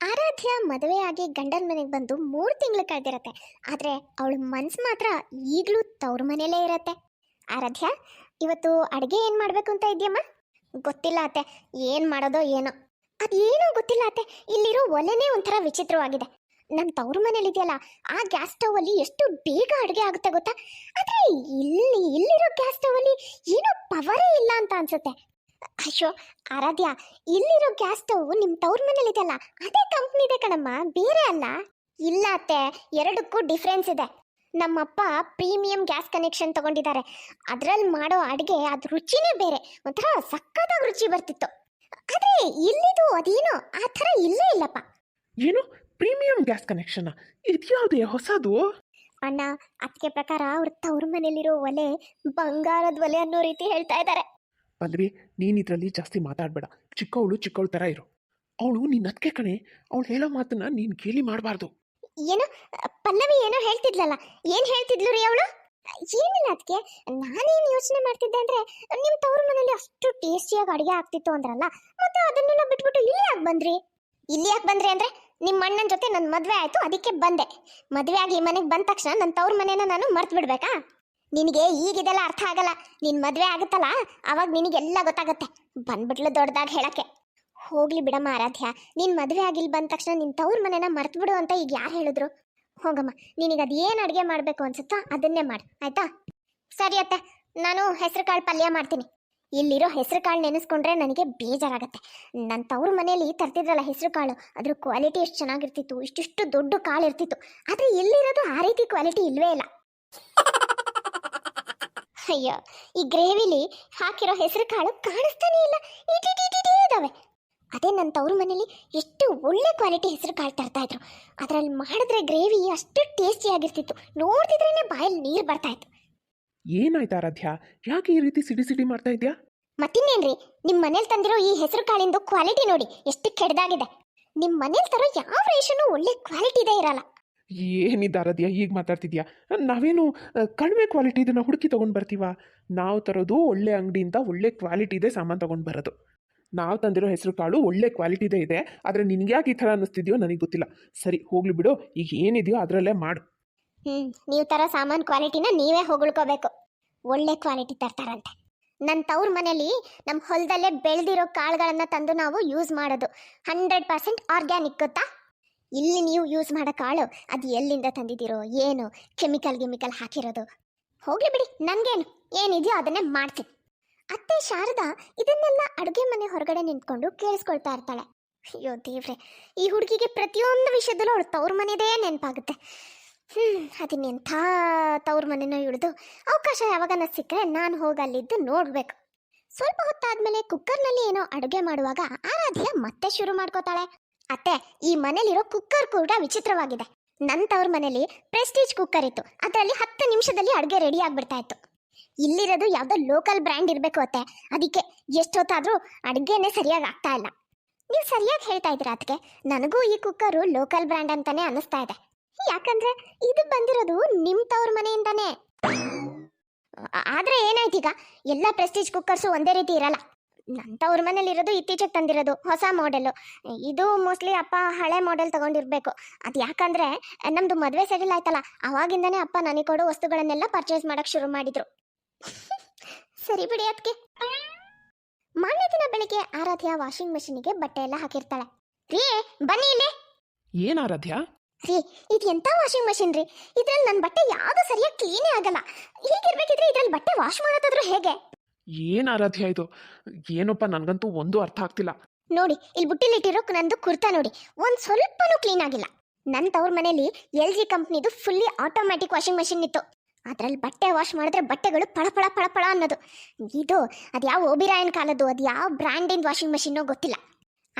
ಆರಾಧ್ಯ ಮದುವೆಯಾಗಿ ಗಂಡನ ಮನೆಗೆ ಬಂದು ಮೂರು ತಿಂಗಳು ಕಳೆದಿರತ್ತೆ. ಆದರೆ ಅವಳ ಮನಸ್ಸು ಮಾತ್ರ ಈಗಲೂ ತವ್ರ ಮನೆಯಲ್ಲೇ ಇರತ್ತೆ. ಆರಾಧ್ಯ, ಇವತ್ತು ಅಡುಗೆ ಏನು ಮಾಡಬೇಕು ಅಂತ ಇದೆಯಮ್ಮ? ಗೊತ್ತಿಲ್ಲ ಅತ್ತೆ, ಏನು ಮಾಡೋದೋ ಏನೋ. ಅದೇನೋ ಗೊತ್ತಿಲ್ಲ ಅತ್ತೆ, ಇಲ್ಲಿರೋ ಒಲೆನೇ ಒಂಥರ ವಿಚಿತ್ರವಾಗಿದೆ. ನಮ್ಮ ತವ್ರ ಮನೇಲಿದೆಯಲ್ಲ, ಆ ಗ್ಯಾಸ್ ಸ್ಟವ್ ಅಲ್ಲಿ ಎಷ್ಟು ಬೇಗ ಅಡುಗೆ ಆಗುತ್ತೆ ಗೊತ್ತಾ? ಆದರೆ ಇಲ್ಲಿ ಇಲ್ಲಿರೋ ಗ್ಯಾಸ್ ಸ್ಟವ್ ಅಲ್ಲಿ ಏನೋ ಪವರೇ ಇಲ್ಲ ಅಂತ ಅನ್ಸುತ್ತೆ. ಅಯ್ಯೋ ಆರಾಧ್ಯ ಇಲ್ಲಿರೋ ಗ್ಯಾಸ್ ಸ್ಟವ್ ನಿಮ್ಮ ತವ್ರ ಮನೇಲಿದೆಯಲ್ಲ ಅದೇ ಕಂಪ್ನಿ ಇದೆ ಕಣಮ್ಮ ಬೇರೆ ಅಲ್ಲ. ಇಲ್ಲ ಅತ್ತೆ ಎರಡಕ್ಕೂ ಡಿಫ್ರೆನ್ಸ್ ಇದೆ. ನಮ್ಮಪ್ಪ ಪ್ರೀಮಿಯಂ ಗ್ಯಾಸ್ ಕನೆಕ್ಷನ್ ತಗೊಂಡಿದ್ದಾರೆ. ಅದ್ರಲ್ಲಿ ಮಾಡೋ ಅಡುಗೆ ಅದ್ ರುಚಿನೇ ಬೇರೆ ಒಂಥರ ಸಕ್ಕತ್ತಾಗಿ ರುಚಿ ಬರ್ತಿತ್ತು. ಆದ್ರೆ ಇಲ್ಲಿದು ಅದೇನೋ ಆ ಥರ ಇಲ್ಲೇ ಇಲ್ಲಪ್ಪ. ಏನು ಪ್ರೀಮಿಯಂ ಗ್ಯಾಸ್ ಕನೆಕ್ಷನ್ ಇದ್ಯಾವುದೇ ಹೊಸದು? ಅಣ್ಣ ಅದಕ್ಕೆ ಪ್ರಕಾರ ಅವ್ರ ತವ್ರ ಮನೇಲಿರೋ ಒಲೆ ಬಂಗಾರದ ಒಲೆ ಅನ್ನೋ ರೀತಿ ಹೇಳ್ತಾ ಇದ್ದಾರೆ. ಪಲ್ವಿ ನೀನು ಇದರಲ್ಲಿ ಜಾಸ್ತಿ ಮಾತಾಡಬೇಡ. ಚಿಕ್ಕವಳು ಚಿಕ್ಕವಳು ಥರ ಇರು. ಅವಳು ನಿನ್ನ ಅದಕ್ಕೆ ಕಣೆ. ಅವಳು ಹೇಳೋ ಮಾತನ್ನ ನೀನು ಕೇಳಿ ಮಾಡಬಾರ್ದು. ಏನು, ಪಲ್ಲವಿ ಏನೋ ಹೇಳ್ತಿದ್ಲಲ್ಲ. ಏನು ಹೇಳ್ತಿದ್ಲು ರೀ ಅವಳು? ಏನಿಲ್ಲ ಅದಕ್ಕೆ ನಾನೇನು ಯೋಚನೆ ಮಾಡ್ತಿದ್ದೆ ಅಂದ್ರೆ ನಿಮ್ಮ ತವ್ರ ಮನೇಲಿ ಅಷ್ಟು ಟೇಸ್ಟಿಯಾಗಿ ಅಡುಗೆ ಆಗ್ತಿತ್ತು ಅಂದ್ರಲ್ಲ, ಮತ್ತೆ ಅದನ್ನೆಲ್ಲ ಬಿಟ್ಬಿಟ್ಟು ಇಲ್ಲಿ ಯಾಕೆ ಬಂದ್ರಿ? ಇಲ್ಲಿ ಯಾಕೆ ಬಂದ್ರಿ ಅಂದ್ರೆ, ನಿಮ್ಮ ಅಣ್ಣನ ಜೊತೆ ನನ್ನ ಮದುವೆ ಆಯ್ತು, ಅದಕ್ಕೆ ಬಂದೆ. ಮದುವೆ ಆಗಿ ಮನೆಗೆ ಬಂದ ತಕ್ಷಣ ನನ್ನ ತವ್ರ ಮನೇನ ನಾನು ಮರ್ತು ಬಿಡ್ಬೇಕಾ ನಿನಗೆ ಈಗಿದೆಲ್ಲ ಅರ್ಥ ಆಗಲ್ಲ. ನಿನ್ ಮದ್ವೆ ಆಗುತ್ತಲ್ಲ? ಅವಾಗ ನಿನಗೆಲ್ಲ ಗೊತ್ತಾಗತ್ತೆ. ಬಂದ್ಬಿಟ್ಲು ದೊಡ್ಡದಾಗಿ ಹೇಳಕ್ಕೆ. ಹೋಗ್ಲಿ ಬಿಡಮ್ಮ ಆರಾಧ್ಯ. ನಿನ್ ಮದ್ವೆ ಆಗಿಲ್ ಬಂದ ತಕ್ಷಣ ನಿನ್ ತವ್ರ ಮನೆನ ಮರ್ತು ಬಿಡು ಅಂತ ಈಗ ಯಾರು ಹೇಳಿದ್ರು? ಹೋಗಮ್ಮ, ನಿನಗೆ ಅದೇನು ಅಡುಗೆ ಮಾಡಬೇಕು ಅನ್ಸುತ್ತೋ ಅದನ್ನೇ ಮಾಡು. ಆಯ್ತಾ? ಸರಿ ಅತ್ತೆ, ನಾನು ಹೆಸರು ಕಾಳು ಪಲ್ಯ ಮಾಡ್ತೀನಿ. ಇಲ್ಲಿರೋ ಹೆಸರು ಕಾಳು ನೆನೆಸ್ಕೊಂಡ್ರೆ ನನಗೆ ಬೇಜಾರಾಗತ್ತೆ. ನನ್ನ ತವ್ರ ಮನೇಲಿ ತರ್ತಿದ್ರಲ್ಲ ಹೆಸರು ಕಾಳು ಅದ್ರ ಕ್ವಾಲಿಟಿ ಎಷ್ಟು ಚೆನ್ನಾಗಿರ್ತಿತ್ತು, ಇಷ್ಟಿಷ್ಟು ದೊಡ್ಡ ಕಾಳು ಇರ್ತಿತ್ತು ಆದರೆ ಇಲ್ಲಿರೋದು ಆ ರೀತಿ ಕ್ವಾಲಿಟಿ ಇಲ್ಲವೇ ಇಲ್ಲ. ಅಯ್ಯೋ ಈ ಗ್ರೇವಿಲಿ ಹಾಕಿರೋ ಹೆಸರು ಕಾಳು ಕಾಣಿಸ್ತಾನೆ ಇಲ್ಲ. ಇದಾವೆ. ಅದೇ ನನ್ನ ತವ್ರ ಮನೇಲಿ ಎಷ್ಟು ಒಳ್ಳೆ ಕ್ವಾಲಿಟಿ ಹೆಸರು ಕಾಳು ತರ್ತಾ ಇದ್ರು. ಅದ್ರಲ್ಲಿ ಮಾಡಿದ್ರೆ ಗ್ರೇವಿ ಅಷ್ಟು ಟೇಸ್ಟಿ ಆಗಿರ್ತಿತ್ತು. ನೋಡ್ತಿದ್ರೇನೆ ಬಾಯಲ್ಲಿ ನೀರು ಬರ್ತಾ ಇತ್ತು. ಏನಾಯ್ತು ಆರಾಧ್ಯ? ಯಾಕೆ ಈ ರೀತಿ ಸಿಡಿ ಸಿಡಿ ಮಾಡ್ತಾ ಇದ್ಯಾ? ಮತ್ತಿನ್ನೇನ್ರಿ ನಿಮ್ಮ ಮನೇಲಿ ತಂದಿರೋ ಈ ಹೆಸರು ಕಾಳಿಂದು ಕ್ವಾಲಿಟಿ ನೋಡಿ ಎಷ್ಟು ಕೆಡ್ದಾಗಿದೆ. ನಿಮ್ಮ ಮನೇಲಿ ತರೋ ಯಾವ ರೇಷನು ಒಳ್ಳೆ ಕ್ವಾಲಿಟಿ ಇದೆ ಇರಲ್ಲ. ಏನಿದೆ ಆರಾಧ್ಯಾ? ಈಗ ಮಾತಾಡ್ತಿದ್ಯಾ? ನಾವೇನು ಕಡಿಮೆ ಕ್ವಾಲಿಟಿ ಇದನ್ನು ಹುಡುಕಿ ತೊಗೊಂಡು ಬರ್ತೀವ? ನಾವು ತರೋದು ಒಳ್ಳೆ ಅಂಗಡಿಯಿಂದ ಒಳ್ಳೆ ಕ್ವಾಲಿಟಿದೆ ಸಾಮಾನು ತೊಗೊಂಡು ಬರೋದು. ನಾವು ತಂದಿರೋ ಹೆಸರು ಕಾಳು ಒಳ್ಳೆ ಕ್ವಾಲಿಟಿದೇ ಇದೆ. ಆದರೆ ನಿನಗೆ ಯಾಕೆ ಈ ಥರ ಅನ್ನಿಸ್ತಿದ್ಯೋ ನನಗೆ ಗೊತ್ತಿಲ್ಲ. ಸರಿ, ಹೋಗ್ಲಿ ಬಿಡು. ಈಗ ಏನಿದೆಯೋ ಅದರಲ್ಲೇ ಮಾಡು. ಹ್ಞೂ ನೀವು ತರ ಸಾಮಾನು ಕ್ವಾಲಿಟಿನ ನೀವೇ ಹೊಗಳ್ಕೋಬೇಕು. ಒಳ್ಳೆ ಕ್ವಾಲಿಟಿ ತರ್ತಾರಂತೆ. ನನ್ನ ತವ್ರ ಮನೇಲಿ ನಮ್ಮ ಹೊಲದಲ್ಲೇ ಬೆಳೆದಿರೋ ಕಾಳುಗಳನ್ನು ತಂದು ನಾವು ಯೂಸ್ ಮಾಡೋದು. ಹಂಡ್ರೆಡ್ ಪರ್ಸೆಂಟ್ ಆರ್ಗ್ಯಾನಿಕ್ ಗೊತ್ತಾ? ಇಲ್ಲಿ ನೀವು ಯೂಸ್ ಮಾಡೋ ಕಾಳು ಅದು ಎಲ್ಲಿಂದ ತಂದಿದ್ದೀರೋ, ಏನು ಕೆಮಿಕಲ್ ಗಿಮಿಕಲ್ ಹಾಕಿರೋದು? ಹೋಗ್ಲಿ ಬಿಡಿ, ನನಗೇನು, ಏನಿದೆಯೋ ಅದನ್ನೇ ಮಾಡ್ತೀನಿ. ಅತ್ತೆ ಶಾರದಾ ಇದನ್ನೆಲ್ಲ ಅಡುಗೆ ಮನೆ ಹೊರಗಡೆ ನಿಂತ್ಕೊಂಡು ಕೇಳಿಸ್ಕೊಳ್ತಾ ಇರ್ತಾಳೆ. ಅಯ್ಯೋ ದೇವ್ರೆ, ಈ ಹುಡುಗಿಗೆ ಪ್ರತಿಯೊಂದು ವಿಷಯದಲ್ಲೂ ಅವಳು ತವ್ರ ಮನೆದೇ ನೆನಪಾಗುತ್ತೆ. ಹ್ಞೂ ಅದಿನ್ನೆಂಥ ತವ್ರ ಮನೆನೋ ಇಳಿದು ಅವಕಾಶ ಯಾವಾಗನ ಸಿಕ್ಕರೆ ನಾನು ಹೋಗಿ ಅಲ್ಲಿದ್ದು ನೋಡಬೇಕು. ಸ್ವಲ್ಪ ಹೊತ್ತಾದ್ಮೇಲೆ ಕುಕ್ಕರ್ನಲ್ಲಿ ಏನೋ ಅಡುಗೆ ಮಾಡುವಾಗ ಆರಾಧ್ಯ ಮತ್ತೆ ಶುರು ಮಾಡ್ಕೋತಾಳೆ. ಅತ್ತೆ, ಈ ಮನೇಲಿರೋ ಕುಕ್ಕರ್ ಕೂಡ ವಿಚಿತ್ರವಾಗಿದೆ. ನನ್ನ ತವ್ರ ಮನೇಲಿ ಪ್ರೆಸ್ಟೀಜ್ ಕುಕ್ಕರ್ ಇತ್ತು. ಅದರಲ್ಲಿ ಹತ್ತು ನಿಮಿಷದಲ್ಲಿ ಅಡುಗೆ ರೆಡಿ ಆಗ್ಬಿಡ್ತಾ ಇತ್ತು ಇಲ್ಲಿರೋದು ಯಾವುದೋ ಲೋಕಲ್ ಬ್ರ್ಯಾಂಡ್ ಇರಬೇಕು ಅತ್ತೆ. ಅದಕ್ಕೆ ಎಷ್ಟೊತ್ತಾದರೂ ಅಡುಗೆನೇ ಸರಿಯಾಗಿ ಆಗ್ತಾ ಇಲ್ಲ. ನೀವು ಸರಿಯಾಗಿ ಹೇಳ್ತಾ ಇದ್ದೀರಾ ಅದಕ್ಕೆ ನನಗೂ ಈ ಕುಕ್ಕರು ಲೋಕಲ್ ಬ್ರ್ಯಾಂಡ್ ಅಂತಾನೆ ಅನಿಸ್ತಾ ಇದೆ ಯಾಕಂದ್ರೆ ಇದು ಬಂದಿರೋದು ನಿಮ್ಮ ತವ್ರ ಮನೆಯಿಂದಾನೇ. ಆದರೆ ಆದ್ರೆ ಏನಾಯ್ತು ಈಗ ಎಲ್ಲ ಪ್ರೆಸ್ಟೀಜ್ ಕುಕ್ಕರ್ಸು ಒಂದೇ ರೀತಿ ಇರಲ್ಲ. ನನ್ನ ಮನೇಲಿ ಇರೋದು ಇತ್ತೀಚೆಗೆ ತಂದಿರೋದು ಹೊಸ ಮಾಡೆಲ್ಲು ಇದು ಮೋಸ್ಟ್ಲಿ ಅಪ್ಪ ಹಳೆ ಮಾಡೆಲ್ ತಗೊಂಡಿರ್ಬೇಕು. ಅದು ಯಾಕಂದ್ರೆ ನಮ್ದು ಮದುವೆ ಸೆಟಲ್ ಆಯ್ತಲ್ಲ ಅವಾಗಿಂದಾನೆ ಅಪ್ಪ ನನಗೆ ಕೊಡೋ ವಸ್ತುಗಳನ್ನೆಲ್ಲ ಪರ್ಚೇಸ್ ಮಾಡಕ್ ಶುರು ಮಾಡಿದ್ರು. ಸರಿ ಬಿಡಿ ಅದಕ್ಕೆ ಮಾನ್ಯ ದಿನ ಬೆಳಿಗ್ಗೆ ಆರಾಧ್ಯ ವಾಷಿಂಗ್ ಮೆಷಿನ್ಗೆ ಬಟ್ಟೆ ಎಲ್ಲ ಹಾಕಿರ್ತಾಳೆ. ರೀ ಬನ್ನಿ ಇಲ್ಲಿ. ಏನ್ ಆರಾಧ್ಯ? ರೀ ಇದು ಎಂತ ವಾಷಿಂಗ್ ಮಷಿನ್ ರೀ? ಇದ್ರಲ್ಲಿ ನನ್ನ ಬಟ್ಟೆ ಯಾವ್ದು ಸರಿಯಾಗಿ ಕ್ಲೀನೇ ಆಗಲ್ಲ. ಹೀಗಿರ್ಬೇಕಿದ್ರೆ ಇದ್ರಲ್ಲಿ ಬಟ್ಟೆ ವಾಶ್ ಮಾಡೋದಾದ್ರೂ ಹೇಗೆ? ಏನು ಆರಾಧ್ಯ ಇದು? ಏನಪ್ಪ, ನನಗಂತೂ ಒಂದು ಅರ್ಥ ಆಗ್ತಿಲ್ಲ. ನೋಡಿ, ಇಲ್ಲಿ ಬುಟ್ಟಿಲಿಟ್ಟಿರೋ ನಂದು ಕುರ್ತಾ ನೋಡಿ. ಒಂದ್ ಸ್ವಲ್ಪನೂ ಕ್ಲೀನ್ ಆಗಿಲ್ಲ. ನನ್ನ ತವ್ರ ಮನೇಲಿ ಎಲ್ ಜಿ ಕಂಪ್ನಿದು ಫುಲ್ಲಿ ಆಟೋಮ್ಯಾಟಿಕ್ ವಾಷಿಂಗ್ ಮಷಿನ್ ಇತ್ತು. ಅದ್ರಲ್ಲಿ ಬಟ್ಟೆ ವಾಶ್ ಮಾಡಿದ್ರೆ ಬಟ್ಟೆಗಳು ಪಳಪಳ ಪಳಪಳ ಅನ್ನೋದು. ಇದು, ಅದು ಯಾವ ಓಬಿರಾಯನ್ ಕಾಲದ್ದು, ಅದು ಯಾವ ಬ್ರ್ಯಾಂಡಿನ ವಾಷಿಂಗ್ ಮಷಿನ್ನೋ ಗೊತ್ತಿಲ್ಲ.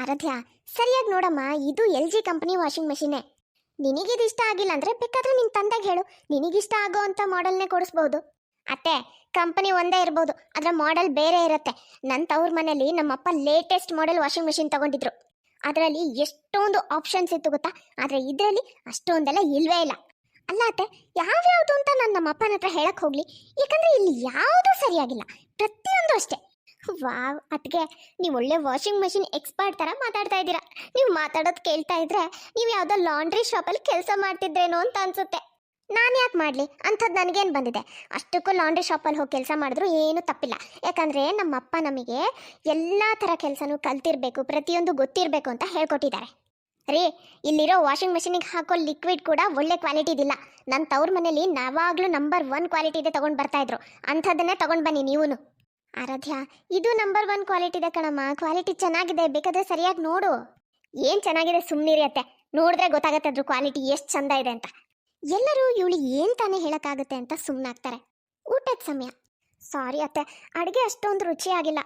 ಆರಾಧ್ಯ, ಸರಿಯಾಗಿ ನೋಡಮ್ಮ, ಇದು ಎಲ್ ಜಿ ಕಂಪ್ನಿ ವಾಷಿಂಗ್ ಮಷಿನೇ ನಿನಗಿದು ಇಷ್ಟ ಆಗಿಲ್ಲ ಅಂದ್ರೆ ಬೇಕಾದ್ರೆ ನಿನ್ ತಂದೆಗೆ ಹೇಳು. ನಿನಗಿಷ್ಟ ಆಗೋ ಅಂತ ಮಾಡೆಲ್ನೇ ಕೊಡಿಸ್ಬಹುದು ಅತ್ತೆ ಕಂಪನಿ ಒಂದೇ ಇರ್ಬೋದು, ಅದರ ಮಾಡೆಲ್ ಬೇರೆ ಇರುತ್ತೆ. ನನ್ನ ತವ್ರ ಮನೇಲಿ ನಮ್ಮಪ್ಪ ಲೇಟೆಸ್ಟ್ ಮಾಡೆಲ್ ವಾಷಿಂಗ್ ಮೆಷಿನ್ ತಗೊಂಡಿದ್ರು. ಅದರಲ್ಲಿ ಎಷ್ಟೊಂದು ಆಪ್ಷನ್ಸ್ ಇತ್ತು ಗೊತ್ತಾ? ಆದರೆ ಇದರಲ್ಲಿ ಅಷ್ಟೊಂದೆಲ್ಲ ಇಲ್ವೇ ಇಲ್ಲ. ಅಲ್ಲಾತೆ ಯಾವ್ಯಾವುದು ಅಂತ ನಾನು ನಮ್ಮ ಅಪ್ಪನ ಹತ್ರ ಹೇಳಕ್ಕೆ ಹೋಗ್ಲಿ. ಯಾಕಂದರೆ ಇಲ್ಲಿ ಯಾವುದೂ ಸರಿಯಾಗಿಲ್ಲ. ಪ್ರತಿಯೊಂದು ಅಷ್ಟೇ. ವಾವ್ ಅದಕ್ಕೆ ನೀವು ಒಳ್ಳೆ ವಾಷಿಂಗ್ ಮೆಷಿನ್ ಎಕ್ಸ್ಪರ್ಟ್ ಥರ ಮಾತಾಡ್ತಾ ಇದ್ದೀರಾ. ನೀವು ಮಾತಾಡೋದು ಕೇಳ್ತಾ ಇದ್ರೆ ನೀವು ಯಾವುದೋ ಲಾಂಡ್ರಿ ಶಾಪಲ್ಲಿ ಕೆಲಸ ಮಾಡ್ತಿದ್ರೇನೋ ಅಂತ ಅನ್ಸುತ್ತೆ. ನಾನು ಯಾಕೆ ಮಾಡಲಿ? ಅಂಥದ್ದು ನನಗೇನು ಬಂದಿದೆ. ಅಷ್ಟಕ್ಕೂ ಲಾಂಡ್ರಿ ಶಾಪಲ್ಲಿ ಹೋಗಿ ಕೆಲಸ ಮಾಡಿದ್ರು ಏನೂ ತಪ್ಪಿಲ್ಲ. ಯಾಕಂದರೆ ನಮ್ಮಪ್ಪ ನಮಗೆ ಎಲ್ಲ ಥರ ಕೆಲಸನೂ ಕಲ್ತಿರಬೇಕು, ಪ್ರತಿಯೊಂದು ಗೊತ್ತಿರಬೇಕು ಅಂತ ಹೇಳ್ಕೊಟ್ಟಿದ್ದಾರೆ. ರೀ, ಇಲ್ಲಿರೋ ವಾಷಿಂಗ್ ಮೆಷಿನಿಗೆ ಹಾಕೋ ಲಿಕ್ವಿಡ್ ಕೂಡ ಒಳ್ಳೆ ಕ್ವಾಲಿಟಿ ಇದಿಲ್ಲ. ನನ್ನ ತವ್ರ ಮನೇಲಿ ನಾವಾಗಲೂ ನಂಬರ್ ಒನ್ ಕ್ವಾಲಿಟಿ ಇದೆ ತೊಗೊಂಡು ಬರ್ತಾ ಇದ್ರು. ಅಂಥದ್ದನ್ನೇ ತೊಗೊಂಡು ಬನ್ನಿ ನೀವೂ ಆರಾಧ್ಯ, ಇದು ನಂಬರ್ ಒನ್ ಕ್ವಾಲಿಟಿ ಇದೆ ಕಣಮ್ಮ. ಕ್ವಾಲಿಟಿ ಚೆನ್ನಾಗಿದೆ, ಬೇಕಾದ್ರೆ ಸರಿಯಾಗಿ ನೋಡು. ಏನು ಚೆನ್ನಾಗಿದೆ ಸುಮ್ಮನಿರಿ ಅತ್ತೆ. ನೋಡಿದ್ರೆ ಗೊತ್ತಾಗತ್ತೆ ಅದ್ರ ಕ್ವಾಲಿಟಿ ಎಷ್ಟು ಚಂದ ಇದೆ ಅಂತ. ಎಲ್ಲರೂ ಇವಳು ಏನು ತಾನೇ ಹೇಳಕ್ಕಾಗತ್ತೆ ಅಂತ ಸುಮ್ಮನಾಗ್ತಾರೆ ಊಟದ ಸಮಯ. ಸಾರಿ ಅತ್ತೆ, ಅಡುಗೆ ಅಷ್ಟೊಂದು ರುಚಿಯಾಗಿಲ್ಲ.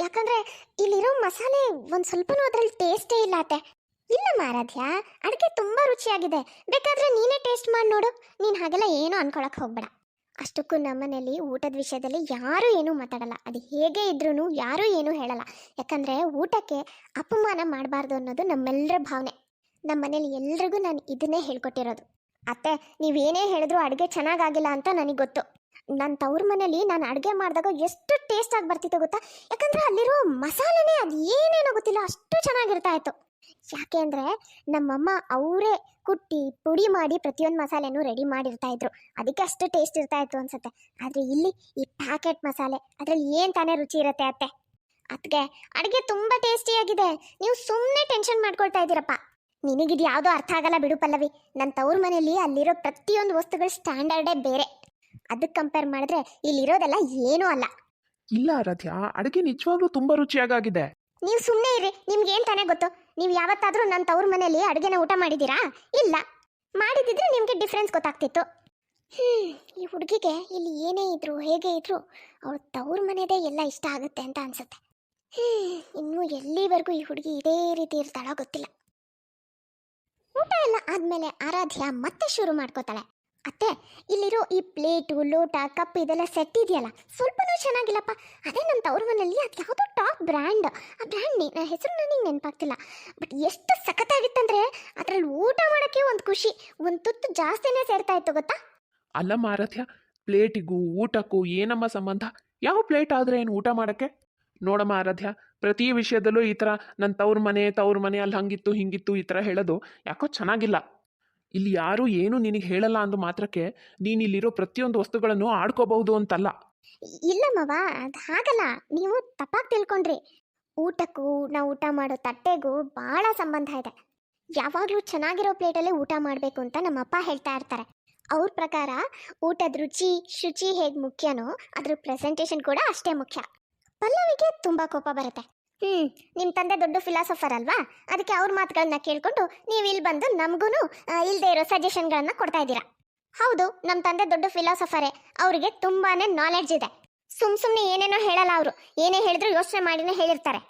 ಯಾಕಂದ್ರೆ ಇಲ್ಲಿರೋ ಮಸಾಲೆ ಒಂದ್ ಸ್ವಲ್ಪನೂ ಅದ್ರಲ್ಲಿ ಟೇಸ್ಟೇ ಇಲ್ಲ ಅತ್ತೆ. ಇಲ್ಲ ಆರಾಧ್ಯ ಅಡುಗೆ ತುಂಬಾ ರುಚಿಯಾಗಿದೆ. ಬೇಕಾದ್ರೆ ನೀನೇ ಟೇಸ್ಟ್ ಮಾಡಿ ನೋಡು. ನೀನು ಹಾಗೆಲ್ಲ ಏನು ಅನ್ಕೊಳಕ್ಕೆ ಹೋಗ್ಬೇಡ. ಅಷ್ಟಕ್ಕೂ ನಮ್ಮನೇಲಿ ಊಟದ ವಿಷಯದಲ್ಲಿ ಯಾರೂ ಏನೂ ಮಾತಾಡಲ್ಲ. ಅದು ಹೇಗೆ ಇದ್ರೂ ಯಾರೂ ಏನೂ ಹೇಳಲ್ಲ. ಯಾಕಂದರೆ ಊಟಕ್ಕೆ ಅಪಮಾನ ಮಾಡಬಾರ್ದು ಅನ್ನೋದು ನಮ್ಮೆಲ್ಲರ ಭಾವನೆ. ನಮ್ಮ ಮನೇಲಿ ಎಲ್ರಿಗೂ ನಾನು ಇದನ್ನೇ ಹೇಳ್ಕೊಟ್ಟಿರೋದು. ಅತ್ತೆ, ನೀವೇನೇ ಹೇಳಿದ್ರು ಅಡುಗೆ ಚೆನ್ನಾಗಾಗಿಲ್ಲ ಅಂತ ನನಗೆ ಗೊತ್ತು. ನನ್ನ ತವ್ರ ಮನೇಲಿ ನಾನು ಅಡುಗೆ ಮಾಡಿದಾಗ ಎಷ್ಟು ಟೇಸ್ಟಾಗಿ ಬರ್ತಿತ್ತು ಗೊತ್ತಾ? ಯಾಕಂದ್ರೆ ಅಲ್ಲಿರೋ ಮಸಾಲೆನೇ ಅದು ಏನೇನೋ ಗೊತ್ತಿಲ್ಲ, ಅಷ್ಟು ಚೆನ್ನಾಗಿರ್ತಾ ಇತ್ತು. ಯಾಕೆ ಅಂದರೆ ನಮ್ಮಮ್ಮ ಅವರೇ ಕುಟ್ಟಿ ಪುಡಿ ಮಾಡಿ ಪ್ರತಿಯೊಂದು ಮಸಾಲೆನೂ ರೆಡಿ ಮಾಡಿರ್ತಾ ಇದ್ರು. ಅದಕ್ಕೆ ಅಷ್ಟು ಟೇಸ್ಟ್ ಇರ್ತಾ ಇತ್ತು ಅನ್ಸುತ್ತೆ. ಆದರೆ ಇಲ್ಲಿ ಈ ಪ್ಯಾಕೆಟ್ ಮಸಾಲೆ, ಅದರಲ್ಲಿ ಏನು ತಾನೇ ರುಚಿ ಇರುತ್ತೆ ಅತ್ತೆ? ಅದಕ್ಕೆ ಅಡುಗೆ ತುಂಬ ಟೇಸ್ಟಿಯಾಗಿದೆ ನೀವು ಸುಮ್ಮನೆ ಟೆನ್ಷನ್ ಮಾಡ್ಕೊಳ್ತಾ ಇದ್ದೀರಪ್ಪ. ನಿನಗಿದು ಯಾವುದೋ ಅರ್ಥ ಆಗಲ್ಲ ಬಿಡು ಪಲ್ಲವಿ. ನನ್ನ ತವ್ರ ಮನೆಯಲ್ಲಿ ಅಲ್ಲಿರೋ ಪ್ರತಿಯೊಂದು ವಸ್ತುಗಳ ಸ್ಟ್ಯಾಂಡರ್ಡೇ ಬೇರೆ. ಅದಕ್ಕೆ ಕಂಪೇರ್ ಮಾಡಿದ್ರೆ ಇಲ್ಲಿರೋದೆಲ್ಲ ಏನೂ ಅಲ್ಲ. ಇಲ್ಲ ಆರಾಧ್ಯ ಅಡುಗೆ ನಿಜವಾಗ್ಲೂ ತುಂಬಾ ರುಚಿಯಾಗಿದೆ ನೀವು ಸುಮ್ಮನೆ ಇರಿ ನಿಮ್ಗೆ ಏನು ತಾನೇ ಗೊತ್ತು? ನೀವು ಯಾವತ್ತಾದರೂ ನನ್ನ ತವ್ರ ಮನೆಯಲ್ಲಿ ಅಡುಗೆನ ಊಟ ಮಾಡಿದೀರಾ ಇಲ್ಲ. ಮಾಡಿದಿದ್ರೆ ನಿಮಗೆ ಡಿಫ್ರೆನ್ಸ್ ಗೊತ್ತಾಗ್ತಿತ್ತು. ಈ ಹುಡುಗಿಗೆ ಇಲ್ಲಿ ಏನೇ ಇದ್ರು ಹೇಗೆ ಇದ್ರು ಅವ್ರ ತವ್ರ ಮನೆದೇ ಎಲ್ಲ ಇಷ್ಟ ಆಗುತ್ತೆ ಅಂತ ಅನ್ಸುತ್ತೆ. ಹ್ಮ್, ಇನ್ನು ಎಲ್ಲಿವರೆಗೂ ಈ ಹುಡುಗಿ ಇದೇ ರೀತಿ ಇರ್ತಾಳೋ ಗೊತ್ತಿಲ್ಲ. ಊಟ ಎಲ್ಲ ಆದ್ಮೇಲೆ ಆರಾಧ್ಯ ಮತ್ತೆ ಶುರು ಮಾಡ್ಕೋತಾಳೆ. ಅತ್ತೆ, ಇಲ್ಲಿರೋ ಈ ಪ್ಲೇಟು, ಲೋಟ, ಕಪ್ ಇದೆಲ್ಲ ಸೆಟ್ ಇದೆಯಲ್ಲ? ಸ್ವಲ್ಪನೂ ಚೆನ್ನಾಗಿಲ್ಲಪ್ಪ. ಅದೇ ನಮ್ಮ ತವರು ಮನೆಯಲ್ಲಿ ಅದು ಯಾವುದೋ ಟಾಪ್ ಬ್ರ್ಯಾಂಡ್ ಆ ಬ್ರ್ಯಾಂಡ್ ಹೆಸರು ನನಗೆ ನೆನಪಾಗ್ತಿಲ್ಲ. ಬಟ್ ಎಷ್ಟು ಸಖತ್ತಾಗಿತ್ತಂದ್ರೆ ಅದರಲ್ಲಿ ಊಟ ಮಾಡೋಕ್ಕೆ ಒಂದು ಖುಷಿ, ಒಂದು ತುತ್ತು ಜಾಸ್ತಿನೇ ಸೇರ್ತಾ ಇತ್ತು ಗೊತ್ತಾ? ಅಲ್ಲಮ್ಮ ಆರಾಧ್ಯ, ಪ್ಲೇಟಿಗೂ ಊಟಕ್ಕೂ ಏನಮ್ಮ ಸಂಬಂಧ? ಯಾವ ಪ್ಲೇಟ್ ಆದರೆ ಏನು ಊಟ ಮಾಡೋಕ್ಕೆ? ನೋಡಮ್ಮ ಆರಾಧ್ಯ ಪ್ರತಿ ವಿಷಯದಲ್ಲೂ ಈ ಥರ ನನ್ನ ತವ್ರ ಮನೆ ತವ್ರ ಮನೆ ಅಲ್ಲಿ ಹಂಗಿತ್ತು, ಹಿಂಗಿತ್ತು ಈ ಥರ ಹೇಳೋದು ಯಾಕೋ ಚೆನ್ನಾಗಿಲ್ಲ. ಇಲ್ಲಿ ಯಾರೂ ಏನು ನಿನಗೆ ಹೇಳಲ್ಲ ಅಂದ ಮಾತ್ರಕ್ಕೆ ನೀನು ಇಲ್ಲಿರೋ ಪ್ರತಿಯೊಂದು ವಸ್ತುಗಳನ್ನು ಆಡ್ಕೋಬಹುದು ಅಂತಲ್ಲ. ಇಲ್ಲ ಮವ, ಅದು ಹಾಗಲ್ಲ. ನೀವು ತಪ್ಪಾಗಿ ತಿಳ್ಕೊಂಡ್ರಿ. ಊಟಕ್ಕೂ, ನಾವು ಊಟ ಮಾಡೋ ತಟ್ಟೆಗೂ ಭಾಳ ಸಂಬಂಧ ಇದೆ. ಯಾವಾಗಲೂ ಚೆನ್ನಾಗಿರೋ ಪ್ಲೇಟಲ್ಲೇ ಊಟ ಮಾಡಬೇಕು ಅಂತ ನಮ್ಮ ಅಪ್ಪ ಹೇಳ್ತಾ ಇರ್ತಾರೆ. ಅವ್ರ ಪ್ರಕಾರ ಊಟದ ರುಚಿ, ಶುಚಿ ಹೇಗೆ ಮುಖ್ಯನೋ ಅದ್ರ ಪ್ರೆಸೆಂಟೇಷನ್ ಕೂಡ ಅಷ್ಟೇ ಮುಖ್ಯ. ಪಲ್ಲವಿಗೆ ತುಂಬಾ ಕೋಪ ಬರುತ್ತೆ. ಹ್ಮ್ ನಿಮ್ಮ ತಂದೆ ದೊಡ್ಡ ಫಿಲಾಸಫರ್ ಅಲ್ವಾ? ಅದಕ್ಕೆ ಅವ್ರ ಮಾತುಗಳನ್ನ ಕೇಳ್ಕೊಂಡು ನೀವು ಇಲ್ಲಿ ಬಂದು ನಮಗೂ ಇಲ್ದೇ ಇರೋ ಸಜೆಷನ್ಗಳನ್ನ ಕೊಡ್ತಾ ಇದ್ದೀರಾ? ಹೌದು ನಮ್ಮ ತಂದೆ ದೊಡ್ಡ ಫಿಲಾಸಫರೇ ಅವರಿಗೆ ತುಂಬಾನೇ ನಾಲೆಡ್ಜ್ ಇದೆ. ಸುಮ್ ಸುಮ್ನೆ ಏನೇನೋ ಹೇಳಲ್ಲ ಅವರು. ಏನೇ ಹೇಳಿದ್ರು ಯೋಚನೆ ಮಾಡಿನೇ ಹೇಳಿರ್ತಾರೆ.